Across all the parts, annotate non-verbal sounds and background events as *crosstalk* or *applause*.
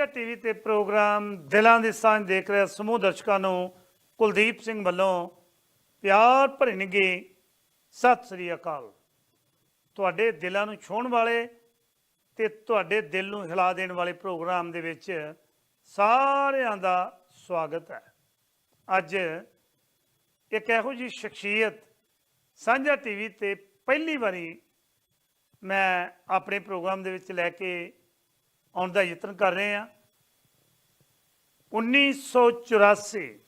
ਸਾਂਝਾ ਟੀਵੀ ਤੇ ਪ੍ਰੋਗਰਾਮ ਦਿਲਾਂ ਦੀ ਸਾਂਝ ਦੇਖ ਰਿਹਾ ਸਮੂਹ ਦਰਸ਼ਕਾਂ ਨੂੰ ਕੁਲਦੀਪ ਸਿੰਘ ਵੱਲੋਂ ਪਿਆਰ ਭਰੀ ਨਿੱਘੀ ਸਤਿ ਸ੍ਰੀ ਅਕਾਲ। ਤੁਹਾਡੇ ਦਿਲਾਂ ਨੂੰ ਛੂਹਣ ਵਾਲੇ ਤੇ ਤੁਹਾਡੇ ਦਿਲ ਨੂੰ ਹਿਲਾ ਦੇਣ ਵਾਲੇ ਪ੍ਰੋਗਰਾਮ ਦੇ ਵਿੱਚ ਸਾਰਿਆਂ ਦਾ ਸਵਾਗਤ ਹੈ। ਅੱਜ ਇੱਕ ਇਹੋ ਜਿਹੀ ਸ਼ਖਸੀਅਤ ਸਾਂਝਾ ਟੀਵੀ ਤੇ ਪਹਿਲੀ ਵਾਰੀ ਮੈਂ ਆਪਣੇ ਪ੍ਰੋਗਰਾਮ ਦੇ ਵਿੱਚ ਲੈ ਕੇ ਆਉਣ ਦਾ ਯਤਨ ਕਰ ਰਹੇ ਹਾਂ। 1984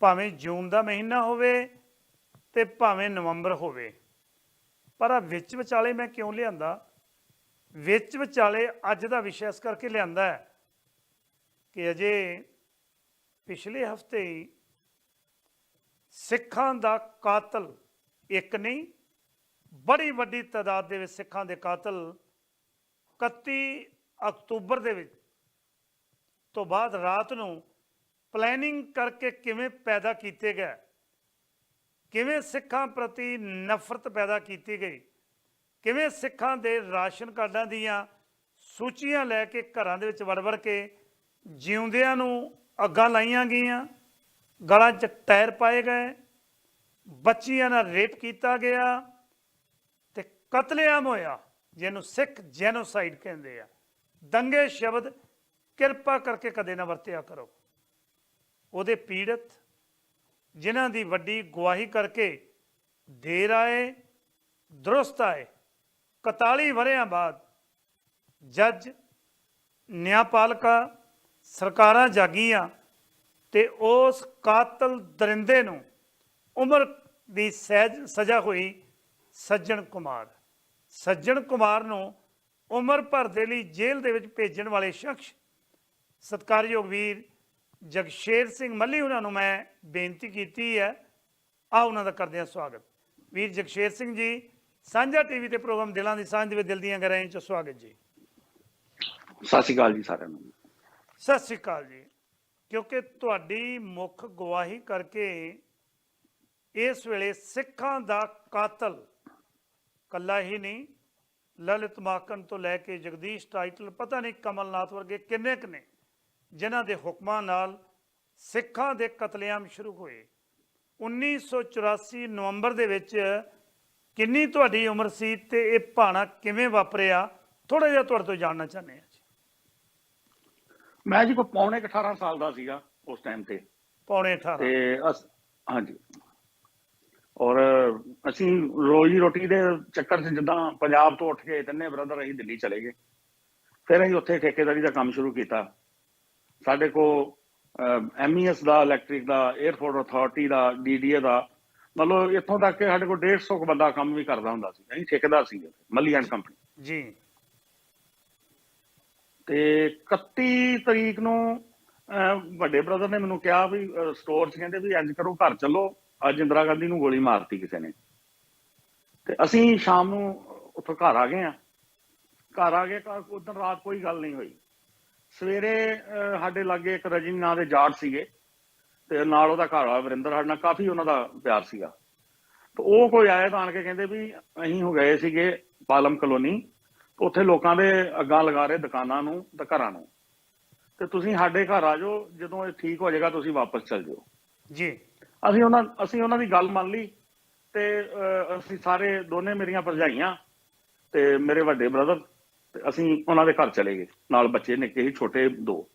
ਭਾਵੇਂ ਜੂਨ ਦਾ ਮਹੀਨਾ ਹੋਵੇ ਤੇ ਭਾਵੇਂ ਨਵੰਬਰ ਹੋਵੇ। ਪਰ ਆ ਵਿੱਚ ਵਿਚਾਲੇ ਮੈਂ ਕਿਉਂ ਲਿਆਂਦਾ? ਵਿੱਚ ਵਿਚਾਲੇ ਅੱਜ ਦਾ ਵਿਸ਼ਾ ਇਸ ਕਰਕੇ ਲਿਆਂਦਾ ਹੈ ਕਿ ਅਜੇ ਪਿਛਲੇ ਹਫ਼ਤੇ ਹੀ ਸਿੱਖਾਂ ਦਾ ਕਾਤਲ ਇੱਕ ਨਹੀਂ, ਬੜੀ ਵੱਡੀ ਤਾਦਾਦ ਦੇ ਵਿੱਚ ਸਿੱਖਾਂ ਦੇ ਕਾਤਲ 31 ਅਕਤੂਬਰ ਦੇ ਵਿੱਚ ਤੋਂ ਬਾਅਦ ਰਾਤ ਨੂੰ ਪਲੈਨਿੰਗ ਕਰਕੇ ਕਿਵੇਂ ਪੈਦਾ ਕੀਤੇ ਗਏ? ਕਿਵੇਂ ਸਿੱਖਾਂ ਪ੍ਰਤੀ ਨਫ਼ਰਤ ਪੈਦਾ ਕੀਤੀ ਗਈ? ਕਿਵੇਂ ਸਿੱਖਾਂ ਦੇ ਰਾਸ਼ਨ ਕਾਰਡਾਂ ਦੀਆਂ ਸੂਚੀਆਂ ਲੈ ਕੇ ਘਰਾਂ ਦੇ ਵਿੱਚ ਵੜ-ਵੜ ਕੇ ਜਿਉਂਦਿਆਂ ਨੂੰ ਅੱਗਾਂ ਲਾਈਆਂ ਗਈਆਂ? ਗਲਾਂ 'ਚ ਟਾਇਰ ਪਾਏ ਗਏ? ਬੱਚੀਆਂ ਨਾਲ ਰੇਪ ਕੀਤਾ ਗਿਆ? ਤੇ ਕਤਲੇਆਮ ਹੋਇਆ? ਜਿਹਨੂੰ ਸਿੱਖ ਜੈਨੋਸਾਈਡ ਕਹਿੰਦੇ ਆ। ਦੰਗੇ ਸ਼ਬਦ ਕਿਰਪਾ ਕਰਕੇ ਕਦੇ ਨਾ ਵਰਤਿਆ ਕਰੋ। ਉਹਦੇ ਪੀੜਤ ਜਿਨ੍ਹਾਂ ਦੀ ਵੱਡੀ ਗਵਾਹੀ ਕਰਕੇ ਦੇਰ ਆਏ, ਦਰੁਸਤ ਆਏ 41 ਵਰਿਆਂ ਬਾਅਦ ਜੱਜ, ਨਿਆਂਪਾਲਕਾ, ਸਰਕਾਰਾਂ ਜਾਗੀਆਂ ਤੇ ਉਸ ਕਾਤਲ ਦਰਿੰਦੇ ਨੂੰ ਉਮਰ ਦੀ ਸਹਿਜ ਸਜ਼ਾ ਹੋਈ ਸੱਜਣ ਕੁਮਾਰ। ਸੱਜਣ ਕੁਮਾਰ ਨੂੰ ਉਮਰ ਭਰ ਦੇ ਲਈ ਜੇਲ੍ਹ ਦੇ ਵਿੱਚ ਭੇਜਣ ਵਾਲੇ ਸ਼ਖਸ। ਸਤਕਾਰਯੋਗ ਵੀਰ ਜਗਸ਼ੇਰ ਸਿੰਘ ਮੱਲੀ ਉਹਨਾਂ ਨੂੰ ਮੈਂ ਬੇਨਤੀ ਕੀਤੀ ਹੈ। ਆ ਉਹਨਾਂ ਦਾ ਕਰਦੇ ਹਾਂ ਸਵਾਗਤ। ਵੀਰ ਜਗਸ਼ੇਰ ਸਿੰਘ ਜੀ ਸਾਂਝਾ ਟੀਵੀ ਤੇ ਪ੍ਰੋਗਰਾਮ ਦਿਲਾਂ ਦੀ ਸਾਂਝ ਦੇ ਵਿੱਚ ਦਿਲ ਦੀਆਂ ਗਹਿਰਾਈਆਂ ਚ ਸਵਾਗਤ ਜੀ। ਸਤਿ ਸ਼੍ਰੀ ਅਕਾਲ ਜੀ ਸਾਰਿਆਂ ਨੂੰ। ਸਤਿ ਸ੍ਰੀ ਅਕਾਲ ਜੀ। ਕਿਉਂਕਿ ਤੁਹਾਡੀ ਮੁੱਖ ਗਵਾਹੀ ਕਰਕੇ ਇਸ ਵੇਲੇ ਸਿੱਖਾਂ ਦਾ ਕਾਤਲ ਕੱਲਾ ਹੀ ਨਹੀਂ ਲਲਿਤ ਮਾਕਨ ਤੋਂ ਲੈ ਕੇ ਜਗਦੀਸ਼ ਟਾਈਟਲ ਪਤਾ ਨਹੀਂ ਕਮਲਨਾਥ ਵਰਗੇ ਕਿੰਨੇ ਕੁ ਨੇ ਜਿਨ੍ਹਾਂ ਦੇ ਹੁਕਮਾਂ ਨਾਲ ਸਿੱਖਾਂ ਦੇ ਕਤਲੇਆਮ ਸ਼ੁਰੂ ਹੋਏ। 1984 ਨਵੰਬਰ ਦੇ ਵਿੱਚ ਕਿੰਨੀ ਤੁਹਾਡੀ ਉਮਰ ਸੀ ਤੇ ਇਹ ਭਾਣਾ ਕਿਵੇਂ ਵਾਪਰਿਆ? ਥੋੜਾ ਜਿਹਾ ਤੁਹਾਡੇ ਤੋਂ ਜਾਣਨਾ ਚਾਹੁੰਦੇ ਜੀ। ਮੈਂ ਜੀ ਕੋ ਪੌਣੇ ਕੁ 18 ਸਾਲ ਦਾ ਸੀਗਾ ਉਸ ਟਾਈਮ ਤੇ। ਪੌਣੇ 18 ਤੇ ਹਾਂਜੀ। ਔਰ ਅਸੀਂ ਰੋਜੀ ਰੋਟੀ ਦੇ ਚੱਕਰ 'ਚ ਜਿੱਦਾਂ ਪੰਜਾਬ ਤੋਂ ਉੱਠ ਕੇ ਤਿੰਨੇ ਬ੍ਰਦਰ ਅਸੀਂ ਦਿੱਲੀ ਚਲੇ ਗਏ। ਫਿਰ ਅਸੀਂ ਉੱਥੇ ਠੇਕੇਦਾਰੀ ਦਾ ਕੰਮ ਸ਼ੁਰੂ ਕੀਤਾ। ਸਾਡੇ ਕੋ ਐਮਈਐਸ ਦਾ ਇਲੈਕਟ੍ਰਿਕ ਦਾ 에어ਪੋਰਟ ਅਥਾਰਟੀ ਦਾ ਡੀਡੀਏ ਦਾ ਮਤਲਬ ਇੱਥੋਂ ਤੱਕ ਕਿ ਸਾਡੇ ਕੋਲ 150 ਕੁ ਬੰਦਾ ਕੰਮ ਵੀ ਕਰਦਾ ਹੁੰਦਾ ਸੀ। ਅਸੀਂ ਠੇਕੇਦਾਰ ਸੀ ਮੱਲੀ ਐਂਡ ਕੰਪਨੀ। ਜੀ। ਤੇ 31 ਤਰੀਕ ਨੂੰ ਵੱਡੇ ਬ੍ਰਦਰ ਨੇ ਮੈਨੂੰ ਕਿਹਾ ਵੀ ਸਟੋਰ 'ਚ ਕਹਿੰਦੇ ਵੀ ਇੰਜ ਕਰੋ ਘਰ ਚੱਲੋ। ਅੱਜ ਇੰਦਰਾ ਗਾਂਧੀ ਨੂੰ ਗੋਲੀ ਮਾਰਤੀ ਕਿਸੇ ਨੇ। ਤੇ ਅਸੀਂ ਸ਼ਾਮ ਨੂੰ ਉੱਥੋਂ ਘਰ ਆ ਗਏ ਆ ਘਰ ਆ ਗਏ ਘਰ ਉਦੋਂ ਰਾਤ ਕੋਈ ਗੱਲ ਨਹੀਂ ਹੋਈ। ਸਵੇਰੇ ਸਾਡੇ ਲਾਗੇ ਇੱਕ ਰਜਨੀ ਨਾਂ ਦੇ ਜਾਟ ਸੀਗੇ ਤੇ ਨਾਲ ਉਹਦਾ ਘਰ ਵਾਲਾ ਵਰਿੰਦਰ ਸਾਡੇ ਨਾਲ ਕਾਫੀ ਉਹਨਾਂ ਦਾ ਪਿਆਰ ਸੀਗਾ। ਤੇ ਉਹ ਕੋਈ ਆਏ ਤਾਂ ਆਣ ਕੇ ਕਹਿੰਦੇ ਵੀ ਅਸੀਂ ਹੋ ਗਏ ਸੀਗੇ ਪਾਲਮ ਕਲੋਨੀ ਉੱਥੇ ਲੋਕਾਂ ਦੇ ਅੱਗਾਂ ਲਗਾ ਰਹੇ ਦੁਕਾਨਾਂ ਨੂੰ ਤੇ ਘਰਾਂ ਨੂੰ। ਤੇ ਤੁਸੀਂ ਸਾਡੇ ਘਰ ਆ ਜਾਓ, ਜਦੋਂ ਇਹ ਠੀਕ ਹੋ ਜਾਏਗਾ ਤੁਸੀਂ ਵਾਪਸ ਚੱਲ ਜਾਓ। ਜੀ। ਅਸੀਂ ਉਹਨਾਂ ਅਸੀਂ ਉਹਨਾਂ ਦੀ ਗੱਲ ਮੰਨ ਲਈ ਤੇ ਅਸੀਂ ਸਾਰੇ ਦੋਨੇ ਮੇਰੀਆਂ ਭਰਜਾਈਆਂ ਤੇ ਮੇਰੇ ਵੱਡੇ ਬ੍ਰਦਰ ਤੇ ਅਸੀਂ ਉਹਨਾਂ ਦੇ ਘਰ ਚਲੇ ਗਏ, ਨਾਲ ਬੱਚੇ ਨਿੱਕੇ ਹੀ ਛੋਟੇ ਦੋ।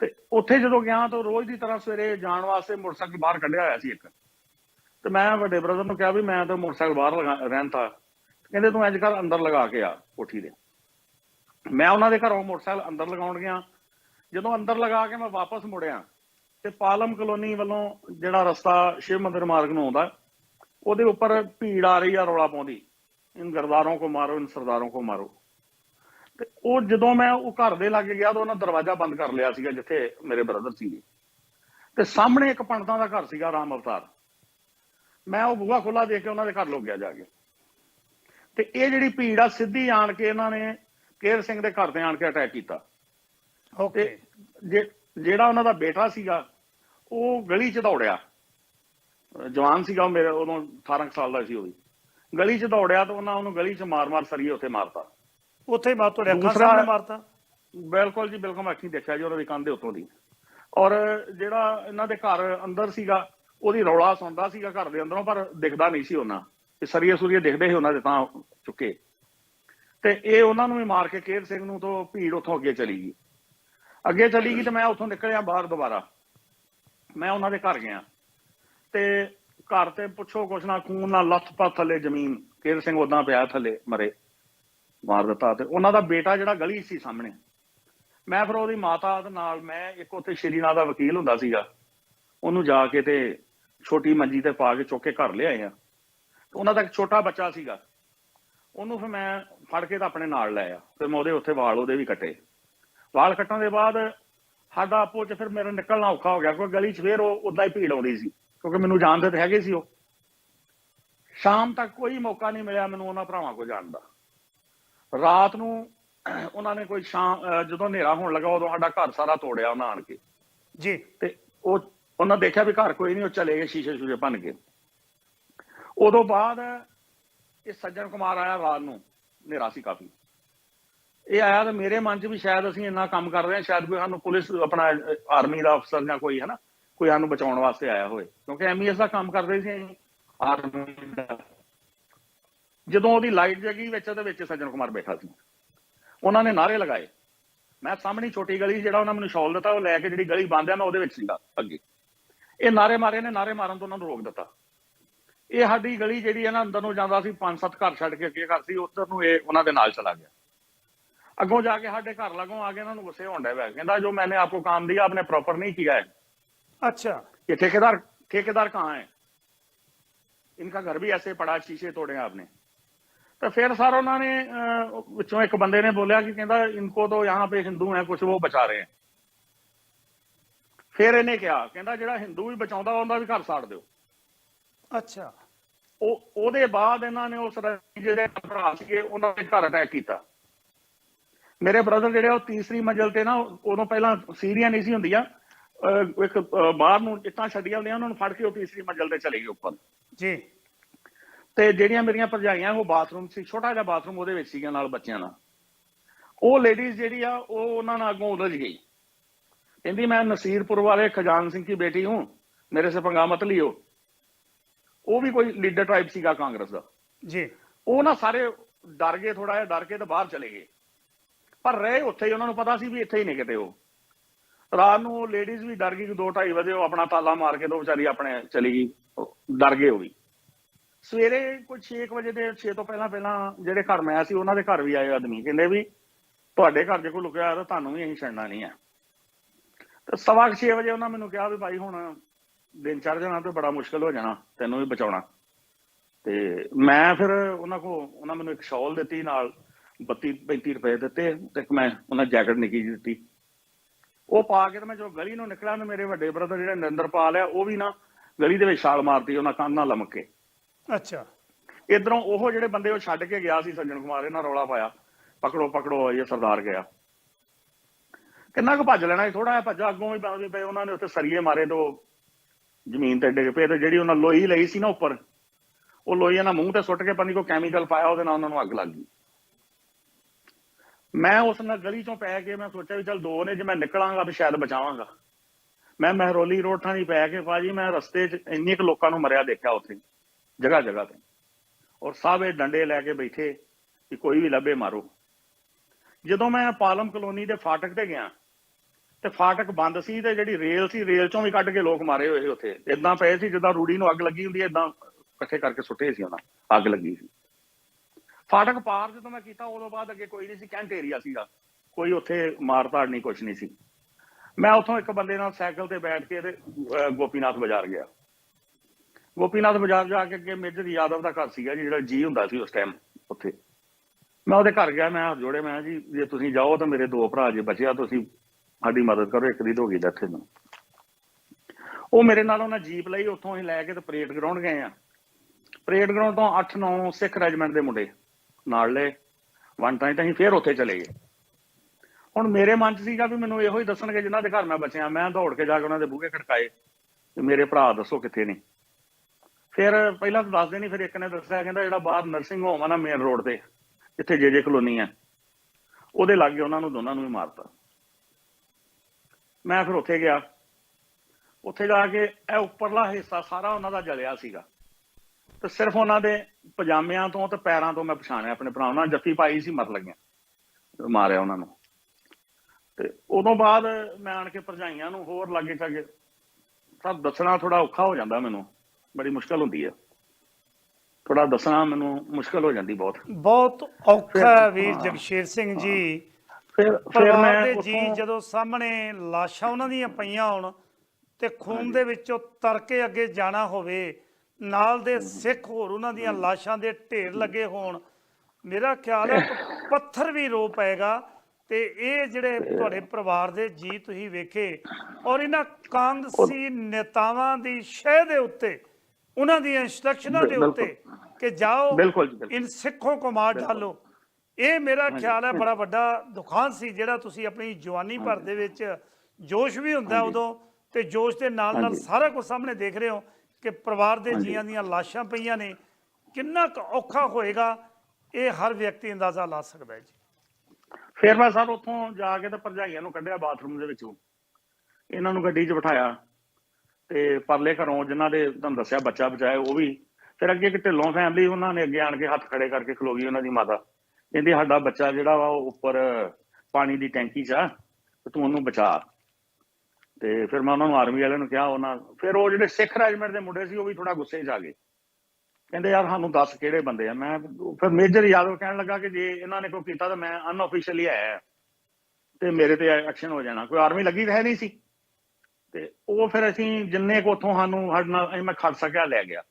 ਤੇ ਉੱਥੇ ਜਦੋਂ ਗਿਆ ਤਾਂ ਰੋਜ਼ ਦੀ ਤਰ੍ਹਾਂ ਸਵੇਰੇ ਜਾਣ ਵਾਸਤੇ ਮੋਟਰਸਾਈਕਲ ਬਾਹਰ ਕੱਢਿਆ ਹੋਇਆ ਸੀ ਇੱਕ। ਤੇ ਮੈਂ ਵੱਡੇ ਬ੍ਰਦਰ ਨੂੰ ਕਿਹਾ ਵੀ ਮੈਂ ਤਾਂ ਮੋਟਰਸਾਈਕਲ ਬਾਹਰ ਲਗਾ- ਰਹਿੰਦਾ। ਕਹਿੰਦੇ ਤੂੰ ਅੱਜ ਕਰ, ਅੰਦਰ ਲਗਾ ਕੇ ਆ ਕੋਠੀ ਦੇ। ਮੈਂ ਉਹਨਾਂ ਦੇ ਘਰੋਂ ਮੋਟਰਸਾਈਕਲ ਅੰਦਰ ਲਗਾਉਣ ਗਿਆ। ਜਦੋਂ ਅੰਦਰ ਲਗਾ ਕੇ ਮੈਂ ਵਾਪਸ ਮੁੜਿਆ ਤੇ ਪਾਲਮ ਕਲੋਨੀ ਵੱਲੋਂ ਜਿਹੜਾ ਰਸਤਾ ਸ਼ਿਵ ਮੰਦਿਰ ਮਾਰਗ ਨੂੰ ਆਉਂਦਾ ਉਹਦੇ ਉੱਪਰ ਭੀੜ ਆ ਰਹੀ ਆ ਰੌਲਾ ਪਾਉਂਦੀ। ਇਨ ਗਰਦਾਰੋਂ ਕੋ ਮਾਰੋ ਇਨ ਸਰਦਾਰੋਂ ਕੋ ਮਾਰੋ। ਤੇ ਉਹ ਜਦੋਂ ਮੈਂ ਉਹ ਘਰ ਦੇ ਲਾਗੇ ਗਿਆ ਤਾਂ ਉਹਨਾਂ ਦਰਵਾਜ਼ਾ ਬੰਦ ਕਰ ਲਿਆ ਸੀਗਾ ਜਿੱਥੇ ਮੇਰੇ ਬ੍ਰਦਰ ਸੀਗੇ। ਤੇ ਸਾਹਮਣੇ ਇੱਕ ਪੰਡਤਾਂ ਦਾ ਘਰ ਸੀਗਾ ਰਾਮ ਅਵਤਾਰ। ਮੈਂ ਉਹ ਬੂਹਾ ਖੁੱਲਾ ਦੇਖ ਕੇ ਉਹਨਾਂ ਦੇ ਘਰ ਲੁੱਕ ਗਿਆ ਜਾ ਕੇ। ਤੇ ਇਹ ਜਿਹੜੀ ਭੀੜ ਆ ਸਿੱਧੀ ਆਣ ਕੇ ਇਹਨਾਂ ਨੇ ਕੇਰ ਸਿੰਘ ਦੇ ਘਰ ਤੇ ਆਣ ਕੇ ਅਟੈਕ ਕੀਤਾ। ਓਕੇ ਜੇ- ਜਿਹੜਾ ਉਹਨਾਂ ਦਾ ਬੇਟਾ ਸੀਗਾ ਉਹ ਗਲੀ 'ਚ ਦੌੜਿਆ। ਜਵਾਨ ਸੀਗਾ ਉਹ ਮੇਰੇ ਉਦੋਂ 18 ਕੁ ਸਾਲ ਦਾ ਸੀ ਉਹ ਵੀ ਗਲੀ 'ਚ ਦੌੜਿਆ ਤਾਂ ਉਹਨਾਂ ਉਹਨੂੰ ਗਲੀ 'ਚ ਮਾਰ-ਮਾਰ ਸਰੀਏ ਉੱਥੇ ਮਾਰਤਾ। ਉੱਥੇ ਹੀ ਮਾਰ ਤੁਹਾਡੇ ਅੱਖਾਂ ਸਾਹਮਣੇ ਮਾਰਤਾ? ਬਿਲਕੁਲ ਜੀ ਬਿਲਕੁਲ ਅੱਖੀਂ ਦੇਖਿਆ ਜੀ ਉਹਨਾਂ ਦੀ ਕੰਧ ਦੇ ਉੱਤੋਂ ਦੀ। ਔਰ ਜਿਹੜਾ ਇਹਨਾਂ ਦੇ ਘਰ ਅੰਦਰ ਸੀਗਾ ਉਹਦੀ ਰੌਲਾ ਸੁਣਦਾ ਸੀਗਾ ਘਰ ਦੇ ਅੰਦਰੋਂ ਪਰ ਦਿਖਦਾ ਨਹੀਂ ਸੀ ਉਹਨਾਂ। ਤੇ ਸਰੀਏ ਸੁਰੀਏ ਦਿਖਦੇ ਸੀ ਉਹਨਾਂ ਦੇ ਤਾਂ ਚੁੱਕੇ। ਤੇ ਇਹ ਉਹਨਾਂ ਨੂੰ ਵੀ ਮਾਰ ਕੇ ਕੇਰ ਸਿੰਘ ਨੂੰ ਤੋਂ ਭੀੜ ਉੱਥੋਂ ਅੱਗੇ ਚਲੀ ਗਈ। ਅੱਗੇ ਚਲੀ ਗਈ ਤੇ ਮੈਂ ਉੱਥੋਂ ਨਿਕਲਿਆ ਬਾਹਰ ਦੁਬਾਰਾ। ਮੈਂ ਉਹਨਾਂ ਦੇ ਘਰ ਗਿਆ। ਤੇ ਘਰ ਤੇ ਪੁੱਛੋ ਕੁਛ ਨਾ, ਖੂਨ ਨਾਲ ਲੱਥ-ਪੱਥ ਥੱਲੇ ਜ਼ਮੀਨ। ਕੇਰ ਸਿੰਘ ਉਦਾਂ ਪਿਆ ਥੱਲੇ ਮਰੇ, ਮਾਰ ਦਿੱਤਾ ਤੇ ਉਹਨਾਂ ਦਾ ਬੇਟਾ ਜਿਹੜਾ ਗਲੀ ਸੀ ਸਾਹਮਣੇ। ਮੈਂ ਫਿਰ ਉਹਦੀ ਮਾਤਾ ਦੇ ਨਾਲ, ਮੈਂ ਇੱਕ ਉੱਥੇ ਸ਼੍ਰੀਨਾਥ ਦਾ ਵਕੀਲ ਹੁੰਦਾ ਸੀਗਾ। ਉਹਨੂੰ ਜਾ ਕੇ ਤੇ ਛੋਟੀ ਮੰਜੀ ਤੇ ਪਾ ਕੇ ਚੁੱਕ ਕੇ ਘਰ ਲਿਆਏ ਆ। ਉਹਨਾਂ ਦਾ ਇੱਕ ਛੋਟਾ ਬੱਚਾ ਸੀਗਾ। ਉਹਨੂੰ ਫਿਰ ਮੈਂ ਫੜ ਕੇ ਤਾਂ ਆਪਣੇ ਨਾਲ ਲੈ ਆ ਫਿਰ ਮੈਂ ਉਹਦੇ ਉੱਥੇ ਵਾਲ ਉਹਦੇ ਵੀ ਕੱਟੇ। ਵਾਲ ਕੱਟਣ ਦੇ ਬਾਅਦ ਸਾਡਾ ਆਪੋ ਚ ਫਿਰ ਮੇਰਾ ਨਿਕਲਣਾ ਔਖਾ ਹੋ ਗਿਆ ਕਿਉਂਕਿ ਗਲੀ 'ਚ ਫਿਰ ਉਹ ਉਦਾਂ ਹੀ ਭੀੜ ਆਉਂਦੀ ਸੀ ਕਿਉਂਕਿ ਮੈਨੂੰ ਜਾਣਦੇ ਤਾਂ ਹੈਗੇ ਸੀ ਉਹ। ਸ਼ਾਮ ਤੱਕ ਕੋਈ ਮੌਕਾ ਨਹੀਂ ਮਿਲਿਆ ਮੈਨੂੰ ਉਹਨਾਂ ਭਰਾਵਾਂ ਕੋਲ ਜਾਣ ਦਾ। ਰਾਤ ਨੂੰ ਉਹਨਾਂ ਨੇ ਕੋਈ ਸ਼ਾਮ ਜਦੋਂ ਹਨੇਰਾ ਹੋਣ ਲੱਗਾ ਉਦੋਂ ਸਾਡਾ ਘਰ ਸਾਰਾ ਤੋੜਿਆ ਉਹਨਾਂ ਆਣ ਕੇ। ਜੀ। ਤੇ ਉਹ ਉਹਨਾਂ ਦੇਖਿਆ ਵੀ ਘਰ ਕੋਈ ਨਹੀਂ ਉਹ ਚਲੇ ਗਏ ਸ਼ੀਸ਼ੇ ਸ਼ੂਸ਼ੇ ਭੰਨ ਕੇ। ਉਦੋਂ ਬਾਅਦ ਇਹ ਸੱਜਣ ਕੁਮਾਰ ਆਇਆ ਰਾਤ ਨੂੰ ਹਨੇਰਾ ਸੀ ਕਾਫੀ। ਇਹ ਆਇਆ ਤੇ ਮੇਰੇ ਮਨ 'ਚ ਵੀ ਸ਼ਾਇਦ ਅਸੀਂ ਇੰਨਾ ਕੰਮ ਕਰ ਰਹੇ ਹਾਂ, ਸ਼ਾਇਦ ਕੋਈ ਸਾਨੂੰ ਪੁਲਿਸ, ਆਪਣਾ ਆਰਮੀ ਦਾ ਅਫਸਰ ਜਾਂ ਕੋਈ ਹੈ ਨਾ ਕੋਈ ਸਾਨੂੰ ਬਚਾਉਣ ਵਾਸਤੇ ਆਇਆ ਹੋਵੇ। ਕਿਉਂਕਿ ਐਮਈਐਸ ਦਾ ਕੰਮ ਕਰਦੇ ਸੀ ਅਸੀਂ ਆਰਮੀ ਦਾ। ਜਦੋਂ ਉਹਦੀ ਲਾਈਟ ਜਗੀ ਵਿੱਚ, ਉਹਦੇ ਵਿੱਚ ਸੱਜਣ ਕੁਮਾਰ ਬੈਠਾ ਸੀ। ਉਹਨਾਂ ਨੇ ਨਾਰੇ ਲਗਾਏ। ਮੈਂ ਸਾਹਮਣੀ ਛੋਟੀ ਗਲੀ, ਜਿਹੜਾ ਉਹਨਾਂ ਮੈਨੂੰ ਸ਼ਾਲ ਦਿੱਤਾ, ਉਹ ਲੈ ਕੇ ਜਿਹੜੀ ਗਲੀ ਬੰਦ ਆ ਮੈਂ ਉਹਦੇ ਵਿੱਚ ਸੀਗਾ, ਅੱਗੇ। ਇਹ ਨਾਰੇ ਮਾਰੇ ਨੇ ਨਾਰੇ ਮਾਰਨ ਤੋਂ ਉਹਨਾਂ ਨੂੰ ਰੋਕ ਦਿੱਤਾ। ਇਹ ਸਾਡੀ ਗਲੀ ਜਿਹੜੀ ਹੈ ਨਾ, ਅੰਦਰ ਨੂੰ ਜਾਂਦਾ ਸੀ, ਪੰਜ ਸੱਤ ਘਰ ਛੱਡ ਕੇ ਅੱਗੇ ਘਰ ਸੀ, ਉੱਧਰ ਨੂੰ ਇਹ ਉਹਨਾਂ ਦੇ ਨਾਲ ਚਲਾ ਗਿਆ। ਅੱਗੋਂ ਜਾ ਕੇ ਸਾਡੇ ਘਰ ਲਗੋਂ ਆ ਕੇ ਇਹਨਾਂ ਨੂੰ ਗੁੱਸੇ ਹੋਣ ਡਿਆ ਪਿਆ। ਕਹਿੰਦਾ ਜੋ ਮੈਨੇ ਆਪਕੋ ਕੰਮ ਦਿਆ ਆਪਨੇ ਪ੍ਰੋਪਰ ਨਹੀਂ ਕੀਤਾ ਹੈ। अच्छा ये ठेकेदार ठेकेदार कहाँ है इनका घर भी ऐसे पड़ा शीशे तोड़े हैं आपने तो फिर सर उन्होंने ਵਿੱਚੋਂ ਇੱਕ ਬੰਦੇ ਨੇ ਬੋਲਿਆ ਕਿ ਕਹਿੰਦਾ ਇਨਕੋ ਤੋਂ ਯਹਾਂ ਪੇ ਹਿੰਦੂ ਹੈ ਕੁਝ ਉਹ ਬਚਾ ਰਹੇ ਹੈ। ਫਿਰ ਇਹਨੇ ਕਿਹਾ ਕਹਿੰਦਾ ਜਿਹੜਾ ਹਿੰਦੂ ਵੀ ਬਚਾਉਂਦਾ ਉਹਦਾ ਵੀ ਘਰ ਸਾੜ ਦਿਓ। ਅੱਛਾ। ਉਹ ਉਹਦੇ ਬਾਅਦ ਇਹਨਾਂ ਨੇ ਉਸ ਜਿਹੜੇ ਭਰਾ ਸੀਗੇ ਉਹਨਾਂ ਦੇ ਘਰ ਅਟੈਕ ਕੀਤਾ। ਮੇਰੇ ਬ੍ਰਦਰ ਜਿਹੜੇ ਉਹ ਤੀਸਰੀ ਮੰਜ਼ਲ ਤੇ ਨਾ ਉਦੋਂ ਪਹਿਲਾਂ ਸੀਰੀਆਂ ਨਹੀਂ ਸੀ ਹੁੰਦੀਆਂ। ਇੱਕ ਬਾਹਰ ਨੂੰ ਇੱਟਾਂ ਛੱਡੀਆਂ ਹੁੰਦੀਆਂ ਉਹਨਾਂ ਨੂੰ ਫੜ ਕੇ ਉਹ ਤੀਸਰੀ ਮੰਜ਼ਲ ਤੇ ਚਲੇ ਗਏ ਉੱਪਰ। ਜੀ। ਤੇ ਜਿਹੜੀਆਂ ਮੇਰੀਆਂ ਭਰਜਾਈਆਂ ਉਹ ਬਾਥਰੂਮ ਸੀ ਛੋਟਾ ਜਿਹਾ ਬਾਥਰੂਮ ਉਹਦੇ ਵਿੱਚ ਸੀਗਾ ਨਾਲ ਬੱਚਿਆਂ ਨਾਲ ਉਹ ਲੇਡੀਜ਼ ਜਿਹੜੀ ਆ ਉਹ ਉਹਨਾਂ ਨਾਲ ਅੱਗੋਂ ਉਲਝ ਗਈ। ਕਹਿੰਦੀ ਮੈਂ ਨਸੀਰਪੁਰ ਵਾਲੇ ਖਜਾਨ ਸਿੰਘ ਦੀ ਬੇਟੀ ਹੂੰ ਮੇਰੇ ਸੇ ਪੰਗਾ ਮਤ ਲਿਓ। ਉਹ ਵੀ ਕੋਈ ਲੀਡਰ ਟਾਈਪ ਸੀਗਾ ਕਾਂਗਰਸ ਦਾ। ਜੀ। ਉਹ ਨਾ ਸਾਰੇ ਡਰ ਗਏ ਥੋੜਾ ਜਿਹਾ ਡਰ ਕੇ ਤੇ ਬਾਹਰ ਚਲੇ ਗਏ। ਪਰ ਰਹੇ ਉੱਥੇ ਹੀ, ਉਹਨਾਂ ਨੂੰ ਪਤਾ ਸੀ ਵੀ ਇੱਥੇ ਹੀ ਨਹੀਂ ਕਿਤੇ ਉਹ। ਰਾਤ ਨੂੰ ਲੇਡੀਜ਼ ਵੀ ਡਰ ਗਈ ਕਿ 2:30 ਵਜੇ ਉਹ ਆਪਣਾ ਤਾਲਾ ਮਾਰ ਕੇ ਤੇ ਵਿਚਾਰੀ ਆਪਣੇ ਚਲੀ ਗਈ ਡਰ ਗਏ ਉਹ ਵੀ। ਸਵੇਰੇ ਕੋਈ 6 ਵਜੇ ਦੇ 6 ਤੋਂ ਪਹਿਲਾਂ ਪਹਿਲਾਂ ਜਿਹੜੇ ਘਰ ਮੈਂ ਆਇਆ ਸੀ, ਉਹਨਾਂ ਦੇ ਘਰ ਵੀ ਆਏ ਆਦਮੀ। ਕਹਿੰਦੇ ਵੀ ਤੁਹਾਡੇ ਘਰ ਜੇ ਕੋਈ ਲੁਕਿਆ ਹੋਇਆ ਤਾਂ ਤੁਹਾਨੂੰ ਵੀ ਅਸੀਂ ਛੱਡਣਾ ਨਹੀਂ ਹੈ। ਤੇ ਸਵਾ 6 ਵਜੇ ਉਹਨਾਂ ਮੈਨੂੰ ਕਿਹਾ ਵੀ ਭਾਈ ਹੁਣ ਦਿਨ ਚੜ ਜਾਣਾ ਤੇ ਬੜਾ ਮੁਸ਼ਕਲ ਹੋ ਜਾਣਾ, ਤੈਨੂੰ ਵੀ ਬਚਾਉਣਾ। ਤੇ ਮੈਂ ਫਿਰ ਉਹਨਾਂ ਕੋ ਉਹਨਾਂ ਮੈਨੂੰ ਇੱਕ ਸ਼ਾਲ ਦਿੱਤੀ ਨਾਲ। 32 35 ਰੁਪਏ ਦਿੱਤੇ ਤੇ ਇੱਕ ਮੈਂ ਉਹਨਾਂ ਜੈਕਟ ਨਿੱਕੀ ਜਿਹੀ ਦਿੱਤੀ। ਉਹ ਪਾ ਕੇ ਤੇ ਮੈਂ ਜੋ ਗਲੀ ਨੂੰ ਨਿਕਲਿਆ ਤੇ ਮੇਰੇ ਵੱਡੇ ਬ੍ਰਦਰ ਜਿਹੜੇ ਨਰਿੰਦਰਪਾਲ ਆ ਉਹ ਵੀ ਨਾ ਗਲੀ ਦੇ ਵਿੱਚ ਛਾਲ ਮਾਰਤੀ ਉਹਨਾਂ ਕੰਨ ਨਾਲ ਲਮਕ ਕੇ। ਅੱਛਾ। ਇਧਰੋਂ ਉਹ ਜਿਹੜੇ ਬੰਦੇ ਉਹ ਛੱਡ ਕੇ ਗਿਆ ਸੀ ਸੱਜਣ ਕੁਮਾਰ ਇਹਨਾਂ ਰੌਲਾ ਪਾਇਆ। ਪਕੜੋ ਪਕੜੋ ਇਹ ਸਰਦਾਰ ਗਿਆ। ਕਿੰਨਾ ਕੁ ਭੱਜ ਲੈਣਾ ਥੋੜਾ ਜਿਹਾ ਭੱਜਾ ਅੱਗੋਂ ਵੀ ਪਏ ਉਹਨਾਂ ਨੇ ਉੱਥੇ ਸਰੀਏ ਮਾਰੇ ਤੋਂ ਜ਼ਮੀਨ ਤੇ ਡਿੱਗ ਪਏ ਤੇ ਜਿਹੜੀ ਉਹਨਾਂ ਲੋਈ ਲਈ ਸੀ ਨਾ ਉੱਪਰ ਉਹ ਲੋਈ ਇਹਨਾਂ ਮੂੰਹ ਤੇ ਸੁੱਟ ਕੇ ਪਾਣੀ ਕੋ ਕੈਮੀਕਲ ਪਾਇਆ ਉਹਦੇ ਨਾਲ ਉਹਨਾਂ ਨੂੰ ਅੱਗ ਲੱਗ ਗਈ। ਮੈਂ ਉਸ ਨਾਲ ਗਲੀ ਚੋਂ ਪੈ ਕੇ ਮੈਂ ਸੋਚਿਆ ਵੀ ਚੱਲ ਦੋ ਨੇ, ਜੇ ਮੈਂ ਨਿਕਲਾਂਗਾ ਵੀ ਸ਼ਾਇਦ ਬਚਾਵਾਂਗਾ। ਮੈਂ ਮਹਿਰੋਲੀ ਰੋਡ ਥਾਂ ਦੀ ਪੈ ਕੇ ਭਾਜੀ ਮੈਂ ਰਸਤੇ 'ਚ ਇੰਨੇ ਕੁ ਲੋਕਾਂ ਨੂੰ ਮਰਿਆ ਦੇਖਿਆ ਉੱਥੇ ਜਗ੍ਹਾ ਜਗ੍ਹਾ ਤੇ। ਔਰ ਸਭ ਇਹ ਡੰਡੇ ਲੈ ਕੇ ਬੈਠੇ ਕਿ ਕੋਈ ਵੀ ਲੱਭੇ ਮਾਰੋ। ਜਦੋਂ ਮੈਂ ਪਾਲਮ ਕਲੋਨੀ ਦੇ ਫਾਟਕ ਤੇ ਗਿਆ, ਤੇ ਫਾਟਕ ਬੰਦ ਸੀ ਤੇ ਜਿਹੜੀ ਰੇਲ ਸੀ, ਰੇਲ ਚੋਂ ਵੀ ਕੱਢ ਕੇ ਲੋਕ ਮਾਰੇ ਹੋਏ ਉੱਥੇ। ਇਦਾਂ ਪਏ ਸੀ ਜਿੱਦਾਂ ਰੂੜੀ ਨੂੰ ਅੱਗ ਲੱਗੀ ਹੁੰਦੀ ਹੈ ਇਦਾਂ ਇਕੱਠੇ ਕਰਕੇ ਸੁੱਟੇ ਸੀ ਉਹਨਾਂ, ਅੱਗ ਲੱਗੀ ਸੀ। ਫਾਟਕ ਪਾਰ ਜਦੋਂ ਮੈਂ ਕੀਤਾ, ਉਦੋਂ ਬਾਅਦ ਅੱਗੇ ਕੋਈ ਨਹੀਂ ਸੀ, ਕੈਂਟ ਏਰੀਆ ਸੀਗਾ। ਕੋਈ ਉੱਥੇ ਮਾਰ ਧਾੜ ਨਹੀਂ, ਕੁਛ ਨਹੀਂ ਸੀ। ਮੈਂ ਉੱਥੋਂ ਇੱਕ ਬੰਦੇ ਨਾਲ ਸਾਈਕਲ ਤੇ ਬੈਠ ਕੇ ਤੇ ਗੋਪੀਨਾਥ ਬਾਜ਼ਾਰ ਗਿਆ। ਗੋਪੀਨਾਥ ਬਾਜ਼ਾਰ ਜਾ ਕੇ ਅੱਗੇ ਮੇਜਰ ਯਾਦਵ ਦਾ ਘਰ ਸੀਗਾ ਜਿਹੜਾ ਜੀ ਹੁੰਦਾ ਸੀ ਉਸ ਟਾਈਮ ਉੱਥੇ। ਮੈਂ ਉਹਦੇ ਘਰ ਗਿਆ, ਮੈਂ ਹੱਥ ਜੋੜੇ ਮੈਂ ਜੀ, ਜੇ ਤੁਸੀਂ ਜਾਓ ਤਾਂ ਮੇਰੇ ਦੋ ਭਰਾ ਜੇ ਬਚਿਆ, ਤੁਸੀਂ ਸਾਡੀ ਮਦਦ ਕਰੋ, ਇੱਕ ਦੀ ਤਾਂ ਹੋ ਗਈ ਡੈਥ ਨੂੰ ਉਹ ਮੇਰੇ ਨਾਲ ਉਹਨਾਂ ਜੀਪ ਲਈ, ਉੱਥੋਂ ਹੀ ਲੈ ਕੇ ਤੇ ਪਰੇਡ ਗਰਾਊਂਡ ਗਏ ਆ ਪਰੇਡ ਗਰਾਊਂਡ ਤੋਂ 8-9 ਸਿੱਖ ਰੈਜੀਮੈਂਟ ਦੇ ਮੁੰਡੇ। ਨਾਲ ਲੈ ਵਨ ਟਾਈਮ ਤਾਂ ਅਸੀਂ ਫੇਰ ਉੱਥੇ ਚਲੇ ਗਏ। ਹੁਣ ਮੇਰੇ ਮਨ 'ਚ ਸੀਗਾ ਵੀ ਮੈਨੂੰ ਇਹੋ ਹੀ ਦੱਸਣਗੇ ਜਿਨ੍ਹਾਂ ਦੇ ਘਰ ਮੈਂ ਬਚਿਆ। ਮੈਂ ਦੌੜ ਕੇ ਜਾ ਕੇ ਉਹਨਾਂ ਦੇ ਬੂਹੇ ਖੜਕਾਏ ਤੇ ਮੇਰੇ ਭਰਾ ਦੱਸੋ ਕਿੱਥੇ ਨੇ। ਫਿਰ ਪਹਿਲਾਂ ਤਾਂ ਦੱਸਦੇ ਨਹੀਂ ਫਿਰ ਇੱਕ ਨੇ ਦੱਸਿਆ, ਕਹਿੰਦਾ ਜਿਹੜਾ ਬਾਹਰ ਨਰਸਿੰਗ ਹੋਮ ਆ ਨਾ ਮੇਨ ਰੋਡ ਤੇ, ਜਿੱਥੇ ਜੇ ਜੇ ਕਲੋਨੀ ਆ, ਉਹਦੇ ਲਾਗੇ ਉਹਨਾਂ ਨੂੰ ਦੋਨਾਂ ਨੂੰ ਹੀ ਮਾਰਤਾ। ਮੈਂ ਫਿਰ ਉੱਥੇ ਗਿਆ। ਉੱਥੇ ਜਾ ਕੇ ਇਹ ਉੱਪਰਲਾ ਹਿੱਸਾ ਸਾਰਾ ਉਹਨਾਂ ਦਾ ਜਲਿਆ ਸੀਗਾ। ਤੇ ਸਿਰਫ ਉਹਨਾਂ ਦੇ ਪਜਾਮਿਆਂ ਤੋਂ ਤੇ ਪੈਰਾਂ ਤੋਂ ਮੈਂ ਪਛਾਣਿਆ ਆਪਣੇ ਭਰਾ ਨਾਲ ਜੱਫੀ ਪਾਈ ਸੀ ਮਰ ਲੱਗਿਆ। ਮਾਰਿਆ ਉਹਨਾਂ ਨੂੰ। ਤੇ ਉਦੋਂ ਬਾਅਦ ਮੈਂ ਆਣ ਕੇ ਭਰਜਾਈਆਂ ਨੂੰ ਹੋਰ ਲਾਗੇ ਚਾਗੇ ਸਭ ਦੱਸਣਾ ਥੋੜਾ ਔਖਾ ਹੋ ਜਾਂਦਾ ਮੈਨੂੰ। ਬੜੀ ਮੁਸ਼ਕਲ ਹੁੰਦੀ ਹੈ ਥੋੜਾ ਦੱਸਣਾ ਮੈਨੂੰ ਮੁਸ਼ਕਲ ਹੋ ਜਾਂਦੀ ਬਹੁਤ। ਬਹੁਤ ਔਖਾ ਵੀਰ। ਜਗਸ਼ੇਰ ਸਿੰਘ ਜੀ। ਫਿਰ ਫਿਰ ਮੈਂ ਜੀ ਜਦੋਂ ਸਾਹਮਣੇ ਲਾਸ਼ਾਂ ਉਹਨਾਂ ਦੀਆਂ ਪਈਆਂ ਹੋਣ ਤੇ ਖੂਨ ਦੇ ਵਿੱਚੋਂ ਤਰ ਕੇ ਅੱਗੇ ਜਾਣਾ ਹੋਵੇ ਨਾਲ ਦੇ ਸਿੱਖ ਹੋਰ ਉਹਨਾਂ ਦੀਆਂ ਲਾਸ਼ਾਂ ਦੇ ਢੇਰ ਲੱਗੇ ਹੋਣ ਮੇਰਾ ਖਿਆਲ ਹੈ ਪੱਥਰ ਵੀ ਰੋ ਪਏਗਾ ਤੇ ਇਹ ਜਿਹੜੇ ਤੁਹਾਡੇ ਪਰਿਵਾਰ ਦੇ ਜੀ ਤੁਸੀਂ ਵੇਖੇ ਔਰ ਇਹਨਾਂ ਕਾਂਗਰਸੀ ਨੇਤਾਵਾਂ ਦੀ ਸ਼ਹਿ ਦੇ ਉੱਤੇ ਉਹਨਾਂ ਦੀਆਂ ਇੰਸਟਰਕਸ਼ਨਾਂ ਦੇ। ਉੱਤੇ ਕਿ ਜਾਓ। ਇਨ ਸਿੱਖੋਂ ਕੋ ਮਾਰ। ਡਾਲੋ ਇਹ ਮੇਰਾ ਖਿਆਲ ਹੈ ਬੜਾ ਵੱਡਾ ਦੁਖਾਂਤ ਸੀ ਜਿਹੜਾ ਤੁਸੀਂ ਆਪਣੀ ਜਵਾਨੀ ਭਰ ਦੇ ਵਿੱਚ ਜੋਸ਼ ਵੀ ਹੁੰਦਾ। ਉਦੋਂ ਤੇ ਜੋਸ਼ ਦੇ ਨਾਲ ਨਾਲ। ਸਾਰਾ ਕੁਝ ਸਾਹਮਣੇ ਦੇਖ ਰਹੇ ਹੋ ਕਿ ਪਰਿਵਾਰ ਦੇ। ਜੀਆਂ ਦੀਆਂ ਲਾਸ਼ਾਂ ਪਈਆਂ ਨੇ ਕਿੰਨਾ ਕੁ ਔਖਾ ਹੋਏਗਾ ਇਹ ਹਰ ਵਿਅਕਤੀ ਅੰਦਾਜ਼ਾ ਲਾ ਸਕਦਾ ਹੈ ਜੀ। ਫਿਰ ਮੈਂ ਸਰ ਉੱਥੋਂ ਜਾ ਕੇ ਤੇ ਭਰਜਾਈਆਂ ਨੂੰ ਕੱਢਿਆ ਬਾਥਰੂਮ ਦੇ ਵਿੱਚੋਂ। ਇਹਨਾਂ ਨੂੰ ਗੱਡੀ 'ਚ ਬਿਠਾਇਆ ਤੇ ਪਰਲੇ ਘਰੋਂ ਜਿਨ੍ਹਾਂ ਦੇ ਤੁਹਾਨੂੰ ਦੱਸਿਆ ਬੱਚਾ ਬਚਾਇਆ ਉਹ ਵੀ ਫਿਰ ਅੱਗੇ ਇੱਕ ਢਿੱਲੋਂ ਫੈਮਿਲੀ ਉਹਨਾਂ ਨੇ ਅੱਗੇ ਆਣ ਕੇ ਹੱਥ ਖੜੇ ਕਰਕੇ ਖਲੋ ਗਈ ਉਹਨਾਂ ਦੀ ਮਾਤਾ। ਕਹਿੰਦੀ ਸਾਡਾ ਬੱਚਾ ਜਿਹੜਾ ਵਾ ਉਹ ਉੱਪਰ ਪਾਣੀ ਦੀ ਟੈਂਕੀ 'ਚ ਆ ਤੂੰ ਉਹਨੂੰ ਬਚਾ। ਤੇ ਫਿਰ ਮੈਂ ਉਹਨਾਂ ਨੂੰ ਆਰਮੀ ਵਾਲਿਆਂ ਨੂੰ ਕਿਹਾ ਉਹਨਾਂ ਫਿਰ ਉਹ ਜਿਹੜੇ ਸਿੱਖ ਰੈਜੀਮੈਂਟ ਦੇ ਮੁੰਡੇ ਸੀ ਉਹ ਵੀ ਥੋੜਾ ਗੁੱਸੇ 'ਚ ਆ ਗਏ। ਕਹਿੰਦੇ ਯਾਰ ਸਾਨੂੰ ਦੱਸ ਕਿਹੜੇ ਬੰਦੇ ਆ? ਮੈਂ ਫਿਰ ਮੇਜਰ ਯਾਦਵ ਕਹਿਣ ਲੱਗਾ ਕਿ ਜੇ ਇਹਨਾਂ ਨੇ ਕੋਈ ਕੀਤਾ ਤਾਂ ਮੈਂ ਅਨਆਫੀਸ਼ੀਅਲੀ ਆਇਆ ਤੇ ਮੇਰੇ ਤੇ ਐਕਸ਼ਨ ਹੋ ਜਾਣਾ। ਕੋਈ ਆਰਮੀ ਲੱਗੀ ਤਾਂ ਹੈ ਨਹੀਂ ਸੀ। ਤੇ ਉਹ ਫਿਰ ਅਸੀਂ ਜਿੰਨੇ ਕੋ ਉੱਥੋਂ ਸਾਨੂੰ ਸਾਡੇ ਨਾਲ ਮੈਂ ਖੜ ਸਕਿਆ ਲੈ ਗਿਆ।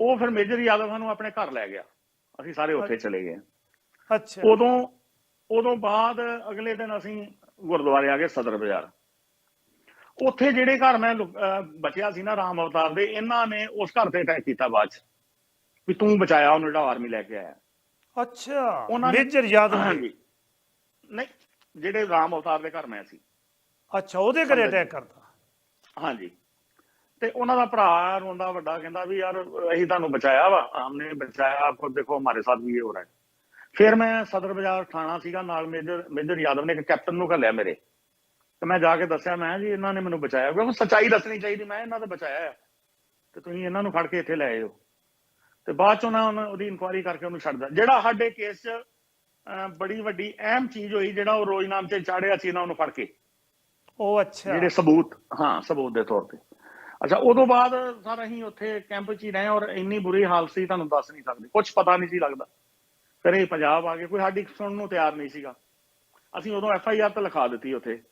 ਉਹ ਫਿਰ ਮੇਜਰ ਯਾਦਵ ਸਾਨੂੰ ਆਪਣੇ ਘਰ ਲੈ ਗਿਆ। ਅਸੀਂ ਸਾਰੇ ਉੱਥੇ ਚਲੇ ਗਏ। ਅੱਛਾ। ਉਦੋਂ ਉਦੋਂ ਬਾਅਦ ਅਗਲੇ ਦਿਨ ਅਸੀਂ ਗੁਰਦੁਆਰੇ ਆ ਗਏ ਸਦਰ ਬਾਜ਼ਾਰ। ਉੱਥੇ ਜਿਹੜੇ ਘਰ ਮੈਂ ਬਚਿਆ ਸੀ ਨਾ ਰਾਮ ਅਵਤਾਰ ਦੇ ਇਹਨਾਂ ਨੇ ਉਸ ਘਰ ਤੇ ਅਟੈਕ ਕੀਤਾ ਬਾਅਦ ਚ। ਵੀ ਤੂੰ ਬਚਾਇਆ ਉਹਨੂੰ ਜਿਹੜਾ ਆਰਮੀ ਲੈ ਕੇ ਆਇਆ। ਅੱਛਾ ਮੇਜਰ ਯਾਦ ਹੋਣਗੇ ਨਹੀਂ ਜਿਹੜੇ ਰਾਮ ਅਵਤਾਰ ਦੇ ਘਰ ਮੈਂ ਸੀ। ਅੱਛਾ ਉਹਦੇ ਘਰੇ ਅਟੈਕ ਕਰਦਾ ਹਾਂਜੀ। ਤੇ ਉਹਨਾਂ ਦਾ ਭਰਾ ਰੋਂਦਾ ਵੱਡਾ ਕਹਿੰਦਾ ਵੀ ਯਾਰ ਅਸੀਂ ਤੁਹਾਨੂੰ ਬਚਾਇਆ ਵਾ ਆਮਨੇ ਬਚਾਇਆ ਆਪਕੋ ਦੇਖੋ ਹਮਾਰੇ ਸਾਥ ਵੀ ਇਹ ਹੋ ਰਿਹਾ ਫਿਰ ਮੈਂ ਸਦਰ ਬਾਜ਼ਾਰ ਥਾਣਾ ਸੀਗਾ ਨਾਲ ਮੇਜਰ ਮੇਜਰ ਯਾਦਵ ਨੇ ਇੱਕ ਕੈਪਟਨ ਨੂੰ ਘੱਲਿਆ ਮੇਰੇ। ਤੇ ਮੈਂ ਜਾ ਕੇ ਦੱਸਿਆ ਮੈਂ ਜੀ ਇਹਨਾਂ ਨੇ ਮੈਨੂੰ ਬਚਾਇਆ। ਕਿਉਂਕਿ ਸੱਚਾਈ ਦੱਸਣੀ ਚਾਹੀਦੀ ਮੈਂ ਇਹਨਾਂ ਦਾ ਬਚਾਇਆ ਹੈ। ਤੇ ਤੁਸੀਂ ਇਹਨਾਂ ਨੂੰ ਫੜ ਕੇ ਇੱਥੇ ਲੈ ਹੋ ਤੇ ਬਾਅਦ ਚ ਉਹਨਾਂ ਉਹਨਾਂ- ਉਹਦੀ ਇਨਕੁਆਇਰੀ ਕਰਕੇ ਉਹਨੂੰ ਛੱਡਦਾ। ਜਿਹੜਾ ਸਾਡੇ ਕੇਸ 'ਚ ਬੜੀ ਵੱਡੀ ਅਹਿਮ ਚੀਜ਼ ਹੋਈ ਜਿਹੜਾ ਉਹ ਰੋਜ਼ਨਾਮ 'ਚ ਚਾੜਿਆ ਸੀ ਇਹਨਾਂ ਨੂੰ ਫੜ ਕੇ। ਉਹ ਅੱਛਾ। ਜਿਹੜੇ ਸਬੂਤ ਹਾਂ ਸਬੂਤ ਦੇ ਤੌਰ ਤੇ। ਅੱਛਾ ਉਦੋਂ ਬਾਅਦ ਸਰ ਅਸੀਂ ਉੱਥੇ ਕੈਂਪ 'ਚ ਹੀ ਰਹੇ ਔਰ ਇੰਨੀ ਬੁਰੀ ਹਾਲਤ ਸੀ ਤੁਹਾਨੂੰ ਦੱਸ ਨਹੀਂ ਸਕਦੇ। ਕੁਝ ਪਤਾ ਨਹੀਂ ਸੀ ਲੱਗਦਾ। ਫਿਰ ਇਹ ਪੰਜਾਬ ਆ ਗਏ। ਕੋਈ ਸਾਡੀ ਸੁਣਨ ਨੂੰ ਤਿਆਰ ਨਹੀਂ ਸੀਗਾ। ਅਸੀਂ ਉਦੋਂ ਐਫ ਆਈ ਆਰ ਤਾਂ ਲਿਖਾ ਦਿੱਤੀ ਉੱਥੇ।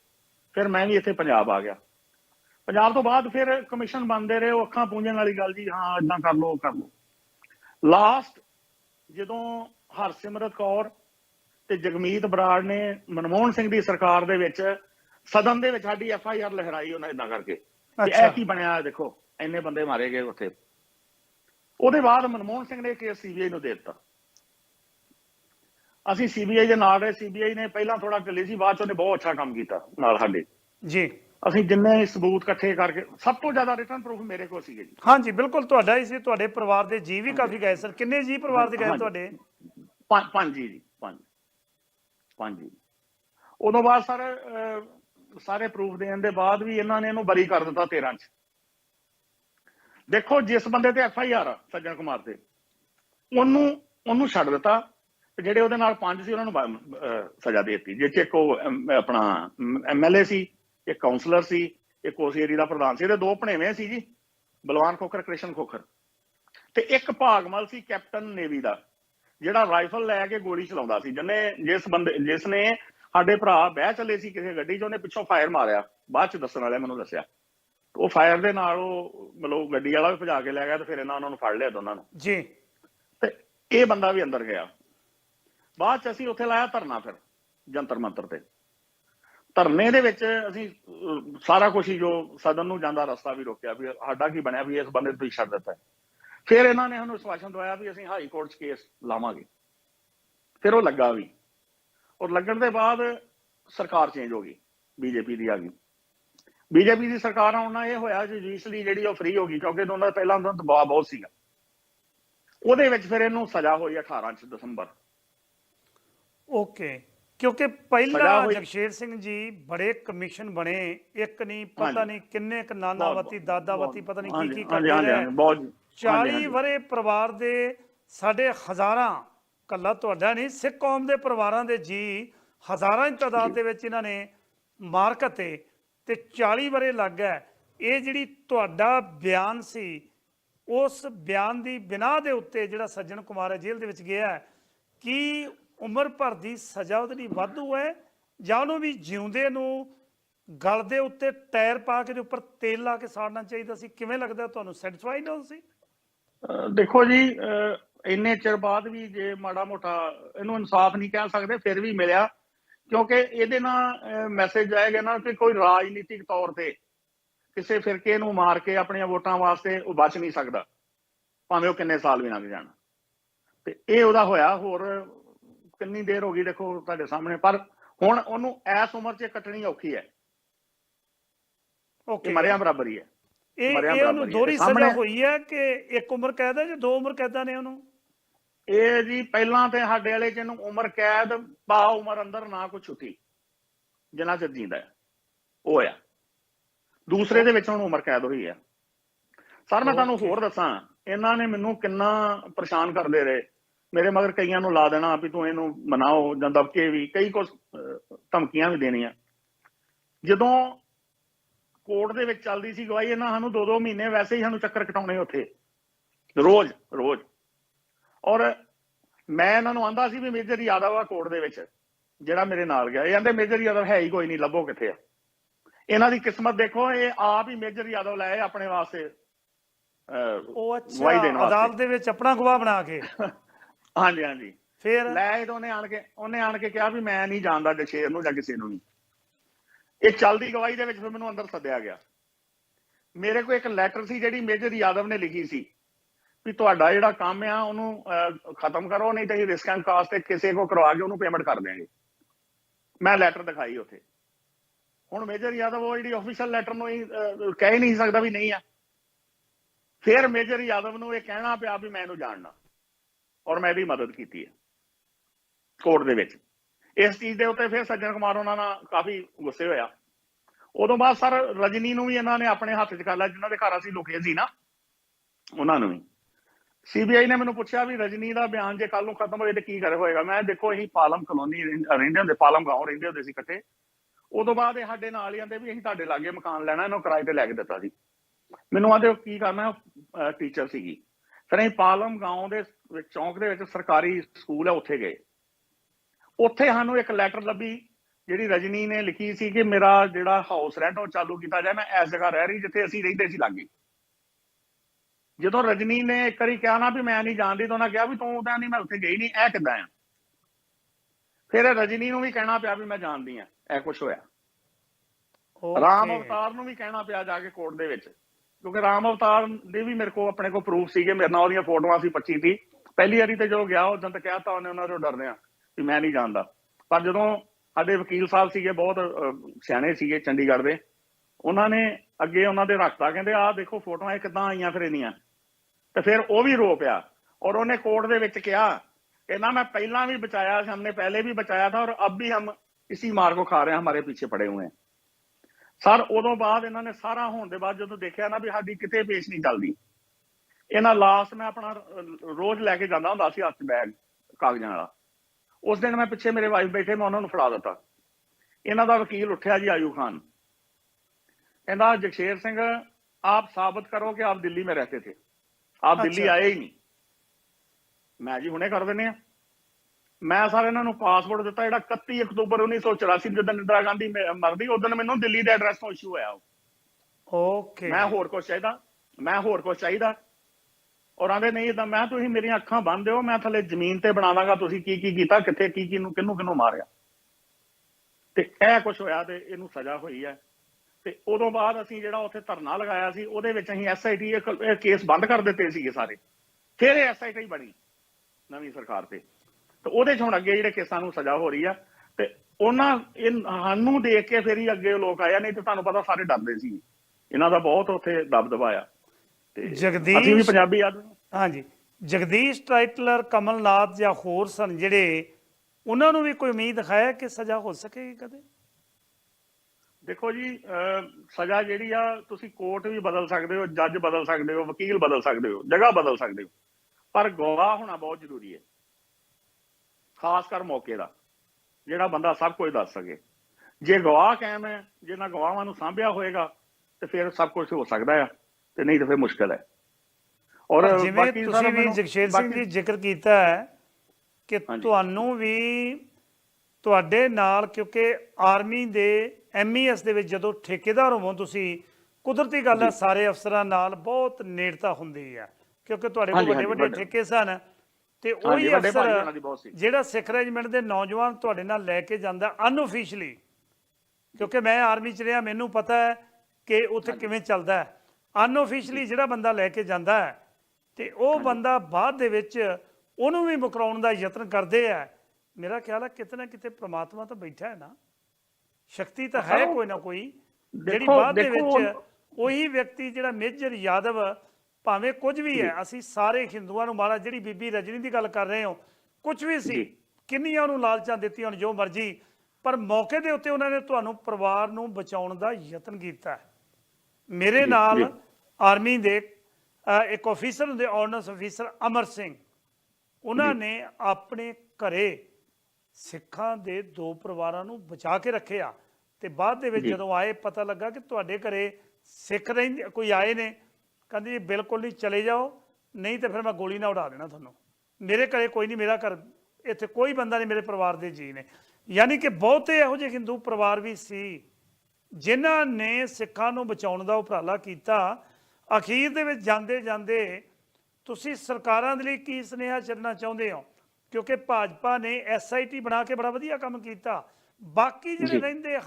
ਫਿਰ ਮੈਂ ਵੀ ਇੱਥੇ ਪੰਜਾਬ ਆ ਗਿਆ। ਪੰਜਾਬ ਤੋਂ ਬਾਅਦ ਫਿਰ ਕਮਿਸ਼ਨ ਬਣਦੇ ਰਹੇ ਉਹ ਅੱਖਾਂ ਪੂੰਝਣ ਵਾਲੀ ਗੱਲ ਜੀ ਹਾਂ ਇਦਾਂ ਕਰ ਲਓ ਕਰ ਲਓ। ਲਾਸਟ ਜਦੋਂ ਹਰਸਿਮਰਤ ਕੌਰ ਤੇ ਜਗਮੀਤ ਬਰਾੜ ਨੇ ਮਨਮੋਹਨ ਸਿੰਘ ਦੀ ਸਰਕਾਰ ਦੇ ਵਿੱਚ ਸਦਨ ਦੇ ਵਿੱਚ ਸਾਡੀ ਐਫ ਆਈ ਆਰ ਲਹਿਰਾਈ ਉਹਨਾਂ ਇਦਾਂ ਕਰਕੇ। ਇਹ ਕੀ ਬਣਿਆ ਦੇਖੋ ਇੰਨੇ ਬੰਦੇ ਮਾਰੇ ਗਏ ਉੱਥੇ। ਉਹਦੇ ਬਾਅਦ ਮਨਮੋਹਨ ਸਿੰਘ ਨੇ ਕੇਸ ਸੀਬੀਆਈ ਨੂੰ ਦੇ ਦਿੱਤਾ। ਅਸੀਂ ਸੀਬੀਆਈ ਦੇ ਨਾਲ ਰਹੇ ਸੀਬੀਆਈ ਨੇ ਪਹਿਲਾਂ ਥੋੜਾ ਢਿੱਲੀ ਸੀ ਬਾਅਦ ਚ ਉਹਨੇ ਬਹੁਤ ਅੱਛਾ ਕੰਮ ਕੀਤਾ ਨਾਲ ਸਾਡੇ। ਜੀ। ਅਸੀਂ ਜਿੰਨੇ ਸਬੂਤ ਇਕੱਠੇ ਕਰਕੇ ਸਭ ਤੋਂ ਜ਼ਿਆਦਾ ਰਿਟਰਨ ਪ੍ਰੂਫ ਮੇਰੇ ਕੋਲ ਸੀਗੇ ਜੀ। ਹਾਂਜੀ ਬਿਲਕੁਲ ਤੁਹਾਡਾ ਹੀ ਸੀ ਤੁਹਾਡੇ ਪਰਿਵਾਰ ਦੇ ਜੀ ਵੀ ਕਾਫੀ ਗਏ ਸਰ। ਕਿੰਨੇ ਜੀ ਪਰਿਵਾਰ ਦੇ ਗਏ। ਤੁਹਾਡੇ? ਪੰਜ ਜੀ ਜੀ ਪੰਜ। ਪੰਜ ਜੀ। ਉਦੋਂ ਬਾਅਦ ਸਰ ਸਾਰੇ ਪ੍ਰੂਫ ਦੇਣ ਦੇ ਬਾਅਦ ਵੀ ਇਹਨਾਂ ਨੇ ਇਹਨੂੰ ਬਰੀ ਕਰ ਦਿੱਤਾ 13 ਚ। ਦੇਖੋ ਜਿਸ ਬੰਦੇ ਤੇ F I R Sajjan Kumar ਤੇ ਉਹਨੂੰ ਉਹਨੂੰ ਛੱਡ ਦਿੱਤਾ। ਤੇ ਜਿਹੜੇ ਉਹਦੇ ਨਾਲ ਪੰਜ ਸੀ ਉਹਨਾਂ ਨੂੰ ਸਜ਼ਾ ਦੇ ਦਿੱਤੀ। ਜਿਹ ਇੱਕ ਉਹ ਆਪਣਾ ਐਮਐਲਏ ਸੀ ਇੱਕ ਕਾਉਂਸਲਰ ਸੀ ਇੱਕ ਉਸ ਏਰੀਆ ਦਾ ਪ੍ਰਧਾਨ ਸੀ। ਇਹਦੇ ਦੋ ਭਣੇਵੇਂ ਸੀ ਜੀ ਬਲਵਾਨ ਖੋਖਰ ਕ੍ਰਿਸ਼ਨ ਖੋਖਰ। ਤੇ ਇੱਕ ਭਾਗਮਲ ਸੀ ਕੈਪਟਨ ਨੇਵੀ ਦਾ ਜਿਹੜਾ ਰਾਈਫਲ ਲੈ ਕੇ ਗੋਲੀ ਚਲਾਉਂਦਾ ਸੀ। ਜਿਹਨੇ ਜਿਸ ਬੰਦੇ ਜਿਸ ਨੇ ਸਾਡੇ ਭਰਾ ਬਹਿ ਚੱਲੇ ਸੀ ਕਿਸੇ ਗੱਡੀ 'ਚ ਉਹਨੇ ਪਿੱਛੋਂ ਫਾਇਰ ਮਾਰਿਆ। ਬਾਅਦ 'ਚ ਦੱਸਣ ਵਾਲਿਆਂ ਮੈਨੂੰ ਦੱਸਿਆ। ਉਹ ਫਾਇਰ ਦੇ ਨਾਲ ਉਹ ਮਤਲਬ ਗੱਡੀ ਵਾਲਾ ਵੀ ਭਜਾ ਕੇ ਲੈ ਗਿਆ ਤੇ ਫਿਰ ਇਹਨਾਂ ਉਹਨਾਂ ਨੂੰ ਫੜ ਲਿਆ ਦੋਨਾਂ ਨੂੰ। ਜੀ। ਤੇ ਇਹ ਬੰਦਾ ਵੀ ਅੰਦਰ ਗਿਆ। ਬਾਅਦ 'ਚ ਅਸੀਂ ਉੱਥੇ ਲਾਇਆ ਧਰਨਾ ਫਿਰ, ਜੰਤਰ ਮੰਤਰ ਤੇ। ਧਰਨੇ ਦੇ ਵਿੱਚ ਅਸੀਂ ਸਾਰਾ ਕੁਝ ਹੀ ਜੋ ਸਦਨ ਨੂੰ ਜਾਂਦਾ ਰਸਤਾ ਵੀ ਰੋਕਿਆ ਵੀ ਸਾਡਾ ਕੀ ਬਣਿਆ ਵੀ ਇਸ ਬੰਦੇ ਨੂੰ ਤੁਸੀਂ ਛੱਡ ਦਿੱਤਾ। ਫਿਰ ਇਹਨਾਂ ਨੇ ਸਾਨੂੰ ਸਵਾਸ਼ਨ ਦਵਾਇਆ ਵੀ ਅਸੀਂ ਹਾਈ ਕੋਰਟ 'ਚ ਕੇਸ ਲਾਵਾਂਗੇ। ਫਿਰ ਉਹ ਲੱਗਾ ਵੀ। ਔਰ ਲੱਗਣ ਦੇ ਬਾਅਦ ਸਰਕਾਰ ਚੇਂਜ ਹੋ ਗਈ ਬੀਜੇਪੀ ਦੀ ਆ ਗਈ। ਬੀਜੇਪੀ ਦੀ ਸਰਕਾਰ ਆਉਣ ਨਾਲ ਇਹ ਹੋਇਆ ਜੁਡੀਸ਼ਲੀ ਜਿਹੜੀ ਉਹ ਫ੍ਰੀ ਹੋ ਗਈ, ਕਿਉਂਕਿ ਉਹਨਾਂ ਦਾ ਪਹਿਲਾਂ ਉਹਨਾਂ ਦਾ ਦਬਾਅ ਬਹੁਤ ਸੀਗਾ। ਉਹਦੇ ਵਿੱਚ ਫਿਰ ਇਹਨੂੰ ਸਜ਼ਾ ਹੋਈ 18 ਚ ਦਸੰਬਰ। ਓਕੇ ਕਿਉਂਕਿ ਸਜ਼ਾ ਪਹਿਲਾਂ ਹੋਈ। ਜਗਸ਼ੇਰ ਸਿੰਘ ਜੀ ਬੜੇ ਕਮਿਸ਼ਨ ਬਣੇ ਇੱਕ ਨਹੀਂ ਪਤਾ ਹਾਂਜੀ। ਨਹੀਂ ਕਿੰਨੇ ਕ ਨਾਨਾਵਤੀ ਦਾਦਾਵਤੀ ਪਤਾ ਨਹੀਂ ਕੀ ਕੀ ਕਰਦੇ ਰਹੇ ਬਹੁਤ ਹਾਂਜੀ, 40 ਹਾਂਜੀ। ਵਰੇ ਪਰਿਵਾਰ ਦੇ ਸਾਡੇ ਹਜ਼ਾਰਾਂ ਕੱਲਾ ਤੁਹਾਡਾ ਨਹੀਂ ਸਿੱਖ ਕੌਮ ਦੇ ਪਰਿਵਾਰਾਂ ਦੇ ਜੀ ਹਜ਼ਾਰਾਂ ਦੀ ਤਾਦਾਦ ਦੇ ਵਿੱਚ ਇਹਨਾਂ ਨੇ ਮਾਰ ਘਤੇ ਤੇ 40 ਵਰੇ ਲੱਗ ਗਏ ਇਹ ਜਿਹੜੀ ਤੁਹਾਡਾ ਬਿਆਨ ਸੀ ਉਸ ਬਿਆਨ ਦੀ ਬਿਨਾ ਦੇ ਉੱਤੇ ਜਿਹੜਾ ਸੱਜਣ ਕੁਮਾਰ ਹੈ ਜੇਲ੍ਹ ਦੇ ਵਿੱਚ ਗਿਆ ਹੈ, ਕੀ ਉਮਰ ਭਰ ਦੀ ਸਜ਼ਾ ਉਹਦੇ ਲਈ ਵਾਧੂ ਹੈ। ਜਾਂ ਉਹਨੂੰ ਵੀ ਜਿਉਂਦੇ ਨੂੰ, ਗਲ ਦੇ ਉੱਤੇ ਟਾਇਰ ਪਾ ਕੇ ਦੇ ਉੱਪਰ ਤੇਲ ਲਾ ਕੇ ਸਾੜਨਾ ਚਾਹੀਦਾ ਸੀ। ਕਿਵੇਂ ਲੱਗਦਾ ਤੁਹਾਨੂੰ? ਸੈਟੀਸਫਾਈਡ ਹੋ ਤੁਸੀਂ? ਦੇਖੋ ਜੀ ਇੰਨੇ ਚਿਰ ਬਾਅਦ ਵੀ ਜੇ ਮਾੜਾ ਮੋਟਾ ਇਹਨੂੰ ਇਨਸਾਫ ਨਹੀਂ ਕਹਿ ਸਕਦੇ, ਫਿਰ ਵੀ ਮਿਲਿਆ। ਕਿਉਂਕਿ ਇਹਦੇ ਨਾਲ ਮੈਸੇਜ ਆਏਗਾ ਨਾ ਕਿ ਕੋਈ ਰਾਜਨੀਤਿਕ ਤੌਰ ਤੇ ਕਿਸੇ ਫਿਰਕੇ ਨੂੰ ਮਾਰ ਕੇ ਆਪਣੀਆਂ ਵੋਟਾਂ ਵਾਸਤੇ ਉਹ ਬਚ ਨਹੀਂ ਸਕਦਾ, ਭਾਵੇਂ ਉਹ ਕਿੰਨੇ ਸਾਲ ਵੀ ਲੰਘ ਜਾਣ। ਤੇ ਇਹ ਉਹਦਾ ਹੋਇਆ। ਹੋਰ ਕਿੰਨੀ ਦੇਰ ਹੋ ਗਈ ਦੇਖੋ ਤੁਹਾਡੇ ਸਾਹਮਣੇ ਪਰ ਹੁਣ ਉਹਨੂੰ ਐਸ ਉਮਰ 'ਚ ਕੱਟਣੀ ਔਖੀ ਹੈ। ਕਿ ਓਕੇ ਮਰਿਆ ਬਰਾਬਰ ਹੀ ਹੈ। ਇਹ ਇਹ ਉਹਨੂੰ। ਦੋਹਰੀ ਸਜ਼ਾ ਹੋਈ ਹੈ ਕਿ ਇੱਕ ਉਮਰ ਕੈਦ ਹੈ ਜਾਂ ਦੋ ਉਮਰ ਕੈਦਾਂ ਨੇ ਉਹਨੂੰ? ਇਹ ਜੀ ਪਹਿਲਾਂ ਤੇ ਸਾਡੇ ਵਾਲੇ ਚ ਇਹਨੂੰ ਉਮਰ ਕੈਦ ਪਾ ਉਮਰ ਅੰਦਰ ਨਾ ਕੋਈ ਛੁੱਟੀ। ਜਿੰਨਾ ਚਿਰ ਜਿੰਦਾ ਉਹ ਹੋਇਆ। ਦੂਸਰੇ ਦੇ ਵਿੱਚ ਹੁਣ ਉਮਰ ਕੈਦ ਹੋਈ ਹੈ। ਸਰ ਮੈਂ ਤੁਹਾਨੂੰ. ਹੋਰ ਦੱਸਾਂ ਇਹਨਾਂ ਨੇ ਮੈਨੂੰ ਕਿੰਨਾ ਪਰੇਸ਼ਾਨ ਕਰਦੇ ਰਹੇ। ਮੇਰੇ ਮਗਰ ਕਈਆਂ ਨੂੰ ਲਾ ਦੇਣਾ ਵੀ ਤੂੰ ਇਹਨੂੰ ਮਨਾਓ ਜਾਂ ਦਬਕੇ ਵੀ ਕਈ ਕੁਝ ਧਮਕੀਆਂ ਵੀ ਦੇਣੀਆਂ। ਜਦੋਂ ਕੋਰਟ ਦੇ ਵਿੱਚ ਚੱਲਦੀ ਸੀ ਗਵਾਹੀ ਇਹਨਾਂ ਸਾਨੂੰ ਦੋ ਦੋ ਮਹੀਨੇ ਵੈਸੇ ਹੀ ਸਾਨੂੰ ਚੱਕਰ ਕਟਾਉਣੇ ਉੱਥੇ। ਰੋਜ਼ ਰੋਜ਼। ਔਰ ਮੈਂ ਇਹਨਾਂ ਨੂੰ ਆਂਦਾ ਸੀ ਵੀ ਮੇਜਰ ਯਾਦਵ ਆ ਕੋਰਟ ਦੇ ਵਿੱਚ ਜਿਹੜਾ ਮੇਰੇ ਨਾਲ ਗਿਆ। ਇਹ ਕਹਿੰਦੇ ਮੇਜਰ ਯਾਦਵ ਹੈ ਹੀ ਕੋਈ ਨਹੀਂ ਲੱਭੋ ਕਿੱਥੇ ਆ। ਇਹਨਾਂ ਦੀ ਕਿਸਮਤ ਦੇਖੋ ਇਹ ਆਪ ਹੀ ਮੇਜਰ ਯਾਦਵ ਲਾਏ ਆਪਣੇ ਵਾਸਤੇ ਉਹ ਅੱਛਾ। ਅਦਾਲਤ ਦੇ ਵਿੱਚ ਆਪਣਾ ਗਵਾਹ ਬਣਾ ਕੇ। *laughs* ਹਾਂਜੀ ਹਾਂਜੀ। ਫਿਰ? ਲੈ ਇਹ ਉਹਨੇ ਆਣ ਕੇ ਉਹਨੇ ਆਣ ਕੇ ਕਿਹਾ ਵੀ ਮੈਂ ਨਹੀਂ ਜਾਣਦਾ ਜਸ਼ੇਰ ਨੂੰ ਜਾਂ ਕਿਸੇ ਨੂੰ ਵੀ। ਇਹ ਚੱਲਦੀ ਗਵਾਹੀ ਦੇ ਵਿੱਚ ਫਿਰ ਮੈਨੂੰ ਅੰਦਰ ਸੱਦਿਆ ਗਿਆ। ਮੇਰੇ ਕੋਲ ਇੱਕ ਲੈਟਰ ਸੀ ਜਿਹੜੀ ਮੇਜਰ ਯਾਦਵ ਨੇ ਲਿਖੀ ਸੀ ਵੀ ਤੁਹਾਡਾ ਜਿਹੜਾ ਕੰਮ ਆ ਉਹਨੂੰ ਖਤਮ ਕਰੋ ਨਹੀਂ ਤਾਂ ਇਹ ਰਿਸਕ ਐਂਡ ਕਾਸਟ ਤੇ ਕਿਸੇ ਕੋ ਕਰਵਾ ਕੇ ਉਹਨੂੰ ਪੇਮੈਂਟ ਕਰ ਦੇਵਾਂਗੇ ਮੈਂ ਲੈਟਰ ਦਿਖਾਈ ਉੱਥੇ। ਹੁਣ ਮੇਜਰ ਯਾਦਵ ਉਹ ਜਿਹੜੀ ਆਫੀਸ਼ੀਅਲ ਲੈਟਰ ਨੂੰ ਹੀ ਕਹਿ ਨਹੀਂ ਸਕਦਾ ਵੀ ਨਹੀਂ ਆ। ਫਿਰ ਮੇਜਰ ਯਾਦਵ ਨੂੰ ਇਹ ਕਹਿਣਾ ਪਿਆ ਵੀ ਮੈਂ ਇਹਨੂੰ ਜਾਣਦਾ ਔਰ ਮੈਂ ਵੀ ਮਦਦ ਕੀਤੀ ਹੈ ਕੋਰਟ ਦੇ ਵਿੱਚ। ਇਸ ਚੀਜ਼ ਦੇ ਉੱਤੇ ਫਿਰ ਸੱਜਣ ਕੁਮਾਰ ਉਹਨਾਂ ਨਾਲ ਕਾਫੀ ਗੁੱਸੇ ਹੋਇਆ। ਉਦੋਂ ਬਾਅਦ ਸਰ ਰਜਨੀ ਨੂੰ ਵੀ ਇਹਨਾਂ ਨੇ ਆਪਣੇ ਹੱਥ 'ਚ ਕਰ ਲਿਆ, ਜਿਨ੍ਹਾਂ ਦੇ ਘਰ ਅਸੀਂ ਲੁਕੇ ਸੀ ਨਾ, ਉਹਨਾਂ ਨੂੰ ਵੀ। ਸੀਬੀਆਈ ਨੇ ਮੈਨੂੰ ਪੁੱਛਿਆ ਵੀ ਰਜਨੀ ਦਾ ਬਿਆਨ ਜੇ ਕੱਲ ਨੂੰ ਖਤਮ ਹੋਏ ਤੇ ਕੀ ਕਰ ਹੋਏਗਾ? ਮੈਂ ਦੇਖੋ ਅਸੀਂ ਪਾਲਮ ਕਲੋਨੀ ਰਹਿੰਦੇ ਹੁੰਦੇ, ਪਾਲਮ ਗਾਉਂ ਰਹਿੰਦੇ ਹੁੰਦੇ ਸੀ ਇਕੱਠੇ। ਉਦੋਂ ਬਾਅਦ ਇਹ ਸਾਡੇ ਨਾਲ ਹੀ ਆਂਦੇ ਵੀ ਅਸੀਂ ਤੁਹਾਡੇ ਲਾਗੇ ਮਕਾਨ ਲੈਣਾ, ਇਹਨੂੰ ਕਿਰਾਏ ਤੇ ਲੈ ਕੇ ਦਿੱਤਾ ਸੀ। ਮੈਨੂੰ ਆਂਦੇ ਕੀ ਕਰਨਾ ਟੀਚਰ ਸੀਗੀ। ਅਸੀਂ ਪਾਲਮ ਗਾਉਂ ਦੇ ਚੌਂਕ ਦੇ ਵਿੱਚ ਸਰਕਾਰੀ ਸਕੂਲ ਹੈ ਉੱਥੇ ਗਏ। ਉੱਥੇ ਸਾਨੂੰ ਇੱਕ ਲੈਟਰ ਲੱਭੀ ਜਿਹੜੀ ਰਜਨੀ ਨੇ ਲਿਖੀ ਸੀ ਕਿ ਮੇਰਾ ਜਿਹੜਾ ਹਾਊਸ ਰੈਂਟ ਉਹ ਚਾਲੂ ਕੀਤਾ ਜਾਏ ਮੈਂ ਇਸ ਜਗ੍ਹਾ ਰਹਿ ਰਹੀ ਜਿੱਥੇ ਅਸੀਂ ਰਹਿੰਦੇ ਸੀ ਲਾਗੇ। ਜਦੋਂ ਰਜਨੀ ਨੇ ਇੱਕ ਵਾਰੀ ਕਿਹਾ ਨਾ ਵੀ ਮੈਂ ਨਹੀਂ ਜਾਣਦੀ ਤਾਂ ਉਹਨਾਂ ਕਿਹਾ ਵੀ ਤੂੰ ਤਾਂ ਨਹੀਂ ਮੈਂ ਉੱਥੇ ਗਈ ਨਹੀਂ ਇਹ ਕਿੱਦਾਂ ਆ? ਫਿਰ ਰਜਨੀ ਨੂੰ ਵੀ ਕਹਿਣਾ ਪਿਆ ਵੀ ਮੈਂ ਜਾਣਦੀ ਆ ਇਹ ਕੁਝ ਹੋਇਆ। ਰਾਮ. ਅਵਤਾਰ ਨੂੰ ਵੀ ਕਹਿਣਾ ਪਿਆ ਜਾ ਕੇ ਕੋਰਟ ਦੇ ਵਿੱਚ। ਕਿਉਂਕਿ ਰਾਮ ਅਵਤਾਰ ਦੇ ਵੀ ਮੇਰੇ ਕੋਲ ਆਪਣੇ ਕੋਲ ਪ੍ਰੂਫ ਸੀਗੇ, ਮੇਰੇ ਨਾਲ ਉਹਦੀਆਂ ਫੋਟੋਆਂ ਸੀ ਪੱਚੀ 30 ਪਹਿਲੀ ਵਾਰੀ ਤੇ ਜਦੋਂ ਗਿਆ, ਉਦੋਂ ਤਾਂ ਉਹਨੇ, ਉਹਨਾਂ ਤੋਂ ਡਰਦੇ ਆ ਕਿ ਮੈਂ ਨਹੀਂ ਜਾਣਦਾ। ਪਰ ਜਦੋਂ ਸਾਡੇ ਵਕੀਲ ਸਾਹਿਬ ਸੀਗੇ, ਬਹੁਤ ਸਿਆਣੇ ਸੀਗੇ ਚੰਡੀਗੜ੍ਹ ਦੇ, ਉਹਨਾਂ ਨੇ ਅੱਗੇ ਉਹਨਾਂ ਦੇ ਰੱਖਤਾ, ਕਹਿੰਦੇ, ਆਹ ਦੇਖੋ ਫੋਟੋਆਂ, ਇਹ ਕਿਦਾਂ ਆਈਆਂ ਫਿਰ ਇਹਦੀਆਂ ਤੇ ਫਿਰ ਉਹ ਵੀ ਰੋ ਪਿਆ। ਔਰ ਉਹਨੇ ਕੋਰਟ ਦੇ ਵਿੱਚ ਕਿਹਾ ਕਿ ਨਾ ਮੈਂ ਪਹਿਲਾਂ ਵੀ ਬਚਾਇਆ ਸੀ, ਹਮਨੇ ਪਹਿਲੇ ਵੀ ਬਚਾਇਆ ਥਾ ਔਰ ਅਬ ਵੀ ਹਮ ਇਸੀ ਮਾਰ ਕੋ ਖਾ ਰਹੇ ਹਾਂ, ਹਮਾਰੇ ਪਿੱਛੇ ਪੜੇ ਹੋਏ हैं ਸਰ ਉਦੋਂ ਬਾਅਦ ਇਹਨਾਂ ਨੇ ਸਾਰਾ ਹੋਣ ਦੇ ਬਾਅਦ ਜਦੋਂ ਦੇਖਿਆ ਨਾ ਵੀ ਸਾਡੀ ਕਿਤੇ ਪੇਸ਼ ਨਹੀਂ ਚੱਲਦੀ। ਇਹਨਾਂ ਲਾਸਟ ਮੈਂ ਆਪਣਾ ਰੋਜ਼ ਲੈ ਕੇ ਜਾਂਦਾ ਹੁੰਦਾ ਸੀ ਹੱਥ ਬੈਗ ਕਾਗਜ਼ਾਂ ਵਾਲਾ। ਉਸ ਦਿਨ ਮੈਂ ਪਿੱਛੇ ਮੇਰੇ ਵਾਈਫ ਬੈਠੇ ਮੈਂ ਉਹਨਾਂ ਨੂੰ ਫੜਾ ਦਿੱਤਾ। ਇਹਨਾਂ ਦਾ ਵਕੀਲ ਉੱਠਿਆ ਜੀ ਆਯੂ ਖਾਨ। ਕਹਿੰਦਾ ਜਗਸ਼ੇਰ ਸਿੰਘ ਆਪ ਸਾਬਤ ਕਰੋ ਕਿ ਆਪ ਦਿੱਲੀ ਮੇ ਰਹਤੇ ਥੇ। ਆਪ ਦਿੱਲੀ ਆਏ ਹੀ ਨਹੀਂ। ਮੈਂ ਜੀ ਹੁਣੇ ਕਰ ਦਿੰਨੇ ਆ ਮੈਂ ਸਾਰੇ ਇਹਨਾਂ ਨੂੰ ਪਾਸਪੋਰਟ ਦਿੱਤਾ ਜਿਹੜਾ 31 ਅਕਤੂਬਰ 1984 ਜਦੋਂ ਇੰਦਰਾ ਗਾਂਧੀ ਮਰਦੀ ਉਦੋਂ ਮੈਨੂੰ ਦਿੱਲੀ ਦੇ ਐਡਰੈਸ ਤੋਂ ਇਸ਼ੂ ਹੋਇਆ। ਓਕੇ ਮੈਂ ਹੋਰ ਕੁਝ ਚਾਹੀਦਾ ਮੈਂ ਹੋਰ ਕੁਝ ਚਾਹੀਦਾ। ਔਰ ਆਂਦੇ ਨਹੀਂ ਤਾਂ ਮੈਂ ਤੁਸੀਂ ਮੇਰੀਆਂ ਅੱਖਾਂ ਬੰਦ ਦਿਓ ਮੈਂ ਥੱਲੇ ਜ਼ਮੀਨ ਤੇ ਬਣਾ ਦਾਂਗਾ ਤੁਸੀਂ ਕੀ ਕੀ ਕੀਤਾ ਕਿੱਥੇ ਕੀ ਕੀ ਨੂੰ ਕਿਹਨੂੰ ਕਿਹਨੂੰ ਮਾਰਿਆ? ਤੇ ਇਹ ਕੁਝ ਹੋਇਆ ਤੇ ਇਹਨੂੰ ਸਜ਼ਾ ਹੋਈ ਹੈ। ਤੇ ਉਦੋਂ ਬਾਅਦ ਅਸੀਂ ਜਿਹੜਾ ਉੱਥੇ ਧਰਨਾ ਲਗਾਇਆ ਸੀ ਉਹਦੇ ਵਿੱਚ ਅਸੀਂ ਐਸਆਈਟੀ ਇਹ ਕੇਸ ਬੰਦ ਕਰ ਦਿੱਤੇ ਸੀਗੇ ਸਾਰੇ। ਫਿਰ ਐਸਆਈਟੀ ਬਣੀ ਨਵੀਂ ਸਰਕਾਰ ਤੇ। ਤੇ ਉਹਦੇ 'ਚ ਹੁਣ ਅੱਗੇ ਜਿਹੜੇ ਕੇਸਾਂ ਨੂੰ ਸਜ਼ਾ ਹੋ ਰਹੀ ਆ ਤੇ ਉਹਨਾਂ ਇਹ ਸਾਨੂੰ ਦੇਖ ਕੇ ਫਿਰ ਹੀ ਅੱਗੇ ਲੋਕ ਆਇਆ ਨਹੀਂ ਤੇ ਤੁਹਾਨੂੰ ਪਤਾ ਸਾਰੇ ਡਰਦੇ ਸੀ। ਇਹਨਾਂ ਦਾ ਬਹੁਤ ਉੱਥੇ ਦਬਦਬਾ ਆ। ਤੇ ਜਗਦੀਸ਼- ਅਸੀਂ ਵੀ ਪੰਜਾਬੀ ਆਦਮੀ ਹਾਂਜੀ। ਜਗਦੀਸ਼ ਟਾਈਟਲਰ ਕਮਲਨਾਥ ਜਾਂ ਹੋਰ ਸਨ ਜਿਹੜੇ ਉਹਨਾਂ ਨੂੰ ਵੀ ਕੋਈ ਉਮੀਦ ਦਿਖਾਇਆ ਕਿ ਸਜ਼ਾ ਹੋ ਸਕੇਗੀ ਕਦੇ? ਦੇਖੋ ਜੀ ਸਜ਼ਾ ਜਿਹੜੀ ਆ ਤੁਸੀਂ ਕੋਰਟ ਵੀ ਬਦਲ ਸਕਦੇ ਹੋ ਜੱਜ ਬਦਲ ਸਕਦੇ ਹੋ ਵਕੀਲ ਬਦਲ ਸਕਦੇ ਹੋ ਜਗ੍ਹਾ ਬਦਲ ਸਕਦੇ ਹੋ। ਪਰ ਗਵਾਹ ਹੋਣਾ ਬਹੁਤ ਜ਼ਰੂਰੀ ਹੈ। ਖਾਸ ਕਰ ਮੌਕੇ ਦਾ ਜਿਹੜਾ ਬੰਦਾ ਸਭ ਕੁਝ ਦੱਸ ਸਕੇ ਜੇ ਗਵਾਹ ਕਾਇਮ ਹੈ ਜਿਹਨਾਂ ਗਵਾਹਾਂ ਨੂੰ ਸਾਂਭਿਆ ਹੋਏਗਾ ਤੇ ਫਿਰ ਸਭ ਕੁਝ ਹੋ ਸਕਦਾ ਆ ਤੇ ਨਹੀਂ ਤਾਂ ਫਿਰ ਮੁਸ਼ਕਲ ਹੈ ਔਰ ਜਿਵੇਂ ਤੁਸੀਂ ਵੀ ਜਗਸ਼ੇਰ ਸਿੰਘ ਜੀ ਜ਼ਿਕਰ ਕੀਤਾ ਹੈ ਕਿ। ਤੁਹਾਨੂੰ ਵੀ ਤੁਹਾਡੇ ਨਾਲ ਕਿਉਂਕਿ ਆਰਮੀ ਦੇ ਐਮਈਐਸ ਦੇ ਵਿੱਚ ਜਦੋਂ ਠੇਕੇਦਾਰ ਹੋਵੋ ਤੁਸੀਂ ਕੁਦਰਤੀ ਗੱਲ ਹੈ ਜੀ। ਸਾਰੇ ਅਫਸਰਾਂ ਨਾਲ ਬਹੁਤ ਨੇੜਤਾ ਹੁੰਦੀ ਹੈ ਕਿਉਂਕਿ ਤੁਹਾਡੇ ਕੋਲ ਵੱਡੇ ਵੱਡੇ। ਠੇਕੇ ਸਨ ਤੇ ਉਹੀ ਅਫਸਰ। ਜਿਹੜਾ ਸਿੱਖ ਰੈਜੀਮੈਂਟ ਦੇ ਨੌਜਵਾਨ ਤੁਹਾਡੇ ਨਾਲ ਲੈ ਕੇ ਜਾਂਦਾ ਅਨਆਫੀਸ਼ੀਅਲੀ ਕਿਉਂਕਿ ਮੈਂ ਆਰਮੀ ਚ ਰਿਹਾ ਮੈਨੂੰ ਪਤਾ ਹੈ ਕਿ ਉੱਥੇ ਕਿਵੇਂ ਚੱਲਦਾ ਹੈ। ਅਨਆਫੀਸ਼ੀਅਲੀ ਜਿਹੜਾ ਬੰਦਾ ਲੈ ਕੇ ਜਾਂਦਾ ਹੈ ਤੇ ਉਹ ਬੰਦਾ ਬਾਅਦ ਦੇ ਵਿੱਚ ਉਹਨੂੰ ਵੀ ਮੁਕਰਾਉਣ ਦਾ ਯਤਨ ਕਰਦੇ ਆ ਮੇਰਾ ਖਿਆਲ ਹੈ ਕਿਤੇ ਨਾ ਕਿਤੇ ਪ੍ਰਮਾਤਮਾ ਤਾਂ ਬੈਠਾ ਹੈ ਨਾ। ਸ਼ਕਤੀ ਤਾਂ ਹੈ। ਕੋਈ ਨਾ ਕੋਈ। ਜਿਹੜੀ ਬਾਅਦ ਦੇ ਵਿੱਚ ਉਹੀ ਵਿਅਕਤੀ ਜਿਹੜਾ ਮੇਜਰ ਯਾਦਵ ਭਾਵੇਂ ਕੁਝ ਵੀ ਹੈ ਅਸੀਂ ਸਾਰੇ ਹਿੰਦੂਆਂ ਨੂੰ ਮਾਰਾ ਜਿਹੜੀ ਬੀਬੀ ਰਜਨੀ ਦੀ ਗੱਲ ਕਰ ਰਹੇ ਹਾਂ ਕੁਝ ਵੀ ਸੀ। ਕਿੰਨੀਆਂ ਉਹਨੂੰ ਲਾਲਚਾਂ ਦਿੱਤੀਆਂ ਹੁਣ ਜੋ ਮਰਜ਼ੀ ਪਰ ਮੌਕੇ ਦੇ ਉੱਤੇ ਉਹਨਾਂ ਨੇ ਤੁਹਾਨੂੰ ਪਰਿਵਾਰ ਨੂੰ ਬਚਾਉਣ ਦਾ ਯਤਨ ਕੀਤਾ। ਮੇਰੇ ਨਾਲ। ਆਰਮੀ ਦੇ ਇੱਕ ਅਫੀਸਰ ਹੁੰਦੇ ਆਰਡਨੈਂਸ ਅਫੀਸਰ ਅਮਰ ਸਿੰਘ ਉਹਨਾਂ। ਨੇ ਆਪਣੇ ਘਰੇ ਸਿੱਖਾਂ ਦੇ ਦੋ ਪਰਿਵਾਰਾਂ ਨੂੰ ਬਚਾ ਕੇ ਰੱਖਿਆ ਤੇ ਬਾਅਦ ਦੇ ਵਿੱਚ। ਜਦੋਂ ਆਏ ਪਤਾ ਲੱਗਾ ਕਿ ਤੁਹਾਡੇ ਘਰੇ ਸਿੱਖ ਰਹਿੰਦੇ ਕੋਈ ਆਏ ਨੇ ਕਹਿੰਦੇ ਬਿਲਕੁਲ ਨਹੀਂ ਚਲੇ ਜਾਓ ਨਹੀਂ ਤੇ ਫਿਰ ਮੈਂ ਗੋਲੀ ਨਾਲ ਉਡਾ ਦੇਣਾ ਤੁਹਾਨੂੰ। ਮੇਰੇ ਘਰੇ ਕੋਈ ਨਹੀਂ ਮੇਰਾ ਘਰ ਇੱਥੇ ਕੋਈ ਬੰਦਾ ਨਹੀਂ ਮੇਰੇ ਪਰਿਵਾਰ ਦੇ ਜੀ ਨੇ। ਯਾਨੀ ਕਿ ਬਹੁਤੇ ਇਹੋ ਜਿਹੇ ਹਿੰਦੂ ਪਰਿਵਾਰ ਵੀ ਸੀ ਜਿਨ੍ਹਾਂ ਨੇ ਸਿੱਖਾਂ ਨੂੰ ਬਚਾਉਣ ਦਾ ਉਪਰਾਲਾ ਕੀਤਾ। ਅਖੀਰ ਦੇ ਵਿੱਚ ਜਾਂਦੇ ਜਾਂਦੇ ਤੁਸੀਂ ਸਰਕਾਰਾਂ ਦੇ ਲਈ ਕੀ ਸੁਨੇਹਾ ਛੱਡਣਾ ਚਾਹੁੰਦੇ ਹੋ? ਕਿਉਂਕਿ ਭਾਜਪਾ ਨੇ ਐਸਆਈਟੀ ਬਣਾ ਕੇ ਬੜਾ ਵਧੀਆ ਕੰਮ ਕੀਤਾ। ਬਾਕੀ ਜਿਹੜੇ। ਰਹਿੰਦੇ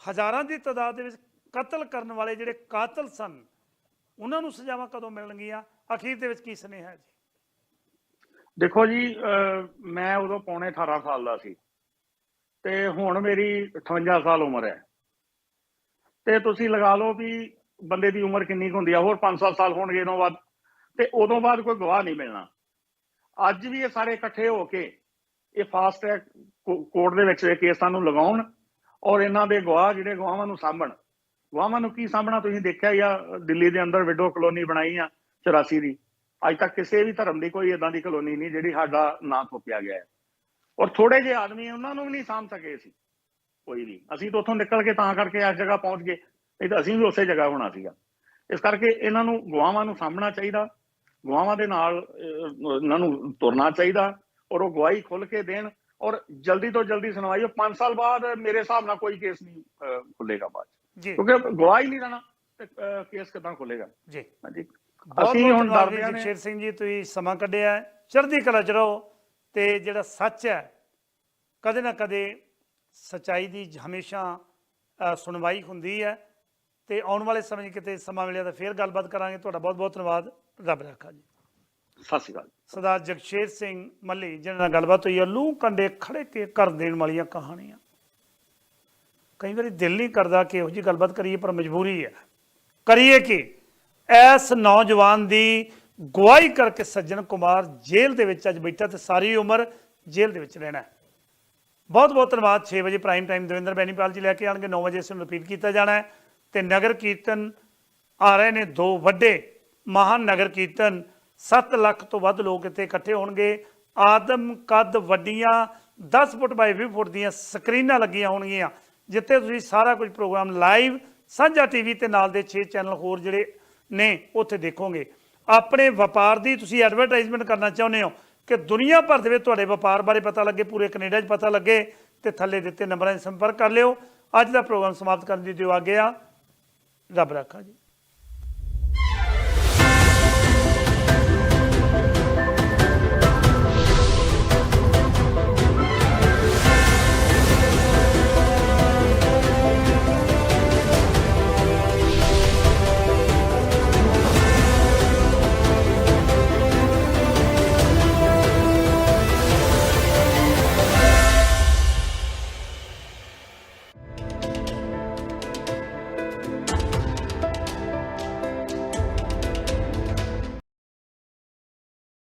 ਹਜ਼ਾਰਾਂ ਦੀ ਤਾਦਾਦ ਦੇ ਵਿੱਚ ਕਤਲ ਕਰਨ ਵਾਲੇ ਜਿਹੜੇ ਕਾਤਲ ਸਨ ਉਹਨਾਂ ਨੂੰ ਸਜ਼ਾਵਾਂ ਕਦੋਂ ਮਿਲਣਗੀਆਂ? ਅਖੀਰ ਦੇ ਵਿੱਚ ਕੀ ਸੁਨੇਹਾ ਹੈ ਜੀ? ਦੇਖੋ ਜੀ ਮੈਂ ਉਦੋਂ ਪੌਣੇ 18 ਸਾਲ ਦਾ ਸੀ ਤੇ ਹੁਣ ਮੇਰੀ 58 ਸਾਲ ਉਮਰ ਹੈ। ਤੇ ਤੁਸੀਂ ਲਗਾ ਲਓ ਵੀ ਬੰਦੇ ਦੀ ਉਮਰ ਕਿੰਨੀ ਕੁ ਹੁੰਦੀ ਆ, ਹੋਰ 5-7 ਸਾਲ ਹੋਣਗੇ ਇਹਨਾਂ ਬਾਅਦ। ਤੇ ਉਦੋਂ ਬਾਅਦ ਕੋਈ ਗਵਾਹ ਨਹੀਂ ਮਿਲਣਾ। ਅੱਜ ਵੀ ਇਹ ਸਾਰੇ ਇਕੱਠੇ ਹੋ ਕੇ ਇਹ ਫਾਸਟ ਟਰੈਕ ਕੋਰਟ ਦੇ ਵਿੱਚ ਇਹ ਕੇਸਾਂ ਨੂੰ ਲਗਾਉਣ ਔਰ ਇਹਨਾਂ ਦੇ ਗਵਾਹ ਜਿਹੜੇ ਗਵਾਹਾਂ ਨੂੰ ਸਾਂਭਣ। ਗਵਾਹਾਂ ਨੂੰ ਕੀ ਸਾਂਭਣਾ ਤੁਸੀਂ ਦੇਖਿਆ ਹੀ ਦਿੱਲੀ ਦੇ ਅੰਦਰ ਵਿਡੋ ਕਲੋਨੀ ਬਣਾਈ ਆ 84 ਦੀ? ਅੱਜ ਤੱਕ ਕਿਸੇ ਵੀ ਧਰਮ ਦੀ ਕੋਈ ਇਦਾਂ ਦੀ ਕਲੋਨੀ ਨਹੀਂ ਜਿਹੜੀ ਸਾਡਾ ਨਾਂ ਥੋਪਿਆ ਗਿਆ ਹੈ। ਔਰ ਥੋੜੇ ਜਿਹੇ ਆਦਮੀ ਉਹਨਾਂ ਨੂੰ ਵੀ ਨਹੀਂ ਸਾਂਭ ਸਕੇ ਸੀ ਕੋਈ ਵੀ। ਅਸੀਂ ਤਾਂ ਉੱਥੋਂ ਨਿਕਲ ਕੇ ਤਾਂ ਕਰਕੇ ਇਸ ਜਗ੍ਹਾ ਪਹੁੰਚ ਗਏ। ਨਹੀਂ ਤਾਂ ਅਸੀਂ ਵੀ ਉਸੇ ਜਗ੍ਹਾ ਹੋਣਾ ਸੀਗਾ। ਇਸ ਕਰਕੇ ਇਹਨਾਂ ਨੂੰ ਗਵਾਹਾਂ ਨੂੰ ਸਾਂਭਣਾ ਚਾਹੀਦਾ। ਗਵਾਹਾਂ ਦੇ ਨਾਲ ਇਹਨਾਂ ਨੂੰ ਤੁਰਨਾ ਚਾਹੀਦਾ ਔਰ ਉਹ ਗਵਾਹੀ ਖੁੱਲ ਕੇ ਦੇਣ ਔਰ ਜਲਦੀ ਤੋਂ ਜਲਦੀ ਸੁਣਵਾਈ। 5 ਸਾਲ ਬਾਅਦ ਮੇਰੇ ਹਿਸਾਬ ਨਾਲ ਕੋਈ ਕੇਸ ਨਹੀਂ ਖੁੱਲੇਗਾ ਬਾਅਦ 'ਚ। ਜੀ। ਕਿਉਂਕਿ ਗਵਾਹ ਹੀ ਨਹੀਂ ਰਹਿਣਾ ਤੇ ਕੇਸ ਕਿਦਾਂ ਖੁੱਲੇਗਾ ਜੀ। ਹਾਂਜੀ। ਅਸੀਂ ਹੁਣ ਡਰਦੇ ਨੇ ਜਗਸ਼ੇਰ ਸਿੰਘ ਜੀ ਤੁਸੀਂ ਸਮਾਂ ਕੱਢਿਆ ਹੈ। ਚੜ੍ਹਦੀ ਕਲਾ ਚ ਰਹੋ ਤੇ ਜਿਹੜਾ ਸੱਚ ਹੈ ਕਦੇ ਨਾ ਕਦੇ ਸਚਾਈ ਦੀ ਹਮੇਸ਼ਾ ਸੁਣਵਾਈ ਹੁੰਦੀ ਹੈ ਤੇ ਆਉਣ ਵਾਲੇ ਸਮੇਂ ਕਿਤੇ ਸਮਾਂ ਮਿਲਿਆ ਤਾਂ ਫੇਰ ਗੱਲਬਾਤ ਕਰਾਂਗੇ। ਤੁਹਾਡਾ ਬਹੁਤ ਬਹੁਤ ਧੰਨਵਾਦ। ਰੱਬ ਰੱਖਾ ਜੀ। ਸਤਿ ਸ਼੍ਰੀ ਅਕਾਲ ਸਰਦਾਰ ਜਗਸ਼ੇਰ ਸਿੰਘ ਮੱਲੀ ਜਿਹਨਾਂ ਨਾਲ ਗੱਲਬਾਤ ਹੋਈ ਹੈ ਲੂ ਕੰਡੇ ਖੜੇ ਕੇ ਕਰ ਦੇਣ ਵਾਲੀਆਂ ਕਹਾਣੀਆਂ। ਕਈ ਵਾਰੀ ਦਿਲ ਨਹੀਂ ਕਰਦਾ ਕਿ ਇਹੋ ਜੀ ਗੱਲਬਾਤ ਕਰੀਏ, ਪਰ ਮਜਬੂਰੀ ਹੈ। ਕਰੀਏ ਕਿ? ਇਸ ਨੌਜਵਾਨ ਦੀ ਗਵਾਹੀ ਕਰਕੇ ਸੱਜਣ ਕੁਮਾਰ ਜੇਲ੍ਹ ਦੇ ਵਿੱਚ ਅੱਜ ਬੈਠਾ ਤੇ ਸਾਰੀ ਉਮਰ ਜੇਲ੍ਹ ਦੇ ਵਿੱਚ ਰਹਿਣਾ ਬਹੁਤ ਬਹੁਤ ਧੰਨਵਾਦ। 6 ਵਜੇ ਪ੍ਰਾਈਮ ਟਾਈਮ ਦਵਿੰਦਰ ਬੈਨੀਪਾਲ ਜੀ ਲੈ ਕੇ ਆਣਗੇ 9 ਵਜੇ ਇਸ ਨੂੰ ਰਿਪੀਟ ਕੀਤਾ ਜਾਣਾ ਹੈ ਤੇ ਨਗਰ ਕੀਰਤਨ ਆ ਰਹੇ ਨੇ ਦੋ ਵੱਡੇ ਮਹਾਨ ਨਗਰ ਕੀਰਤਨ। 7 ਲੱਖ ਤੋਂ ਵੱਧ ਲੋਕ ਇੱਥੇ ਇਕੱਠੇ ਹੋਣਗੇ। ਆਦਮ ਕੱਦ ਵੱਡੀਆਂ 10 ਫੁੱਟ ਬਾਈ 20 ਫੁੱਟ ਦੀਆਂ ਸਕਰੀਨਾਂ ਲੱਗੀਆਂ ਹੋਣਗੀਆਂ। ਜਿੱਥੇ ਤੁਸੀਂ ਸਾਰਾ ਕੁਝ ਪ੍ਰੋਗਰਾਮ ਲਾਈਵ ਸਾਂਝਾ ਟੀਵੀ ਤੇ ਨਾਲ ਦੇ 6 ਚੈਨਲ ਹੋਰ ਜਿਹੜੇ ਨੇ, ਉੱਥੇ ਦੇਖੋਗੇ। ਆਪਣੇ ਵਪਾਰ ਦੀ ਤੁਸੀਂ ਐਡਵਰਟਾਈਜ਼ਮੈਂਟ ਕਰਨਾ ਚਾਹੁੰਦੇ ਹੋ ਕਿ ਦੁਨੀਆ ਭਰ ਦੇ ਵਿੱਚ ਤੁਹਾਡੇ ਵਪਾਰ ਬਾਰੇ ਪਤਾ ਲੱਗੇ, ਪੂਰੇ ਕੈਨੇਡਾ 'ਚ ਪਤਾ ਲੱਗੇ, ਤੇ ਥੱਲੇ ਦਿੱਤੇ ਨੰਬਰਾਂ 'ਤੇ ਸੰਪਰਕ ਕਰ ਲਿਓ। ਅੱਜ ਦਾ ਪ੍ਰੋਗਰਾਮ ਸਮਾਪਤ ਕਰਨ ਦੀ ਦਿਓ ਆਗਿਆ, ਰੱਬ ਰੱਖਾ ਜੀ।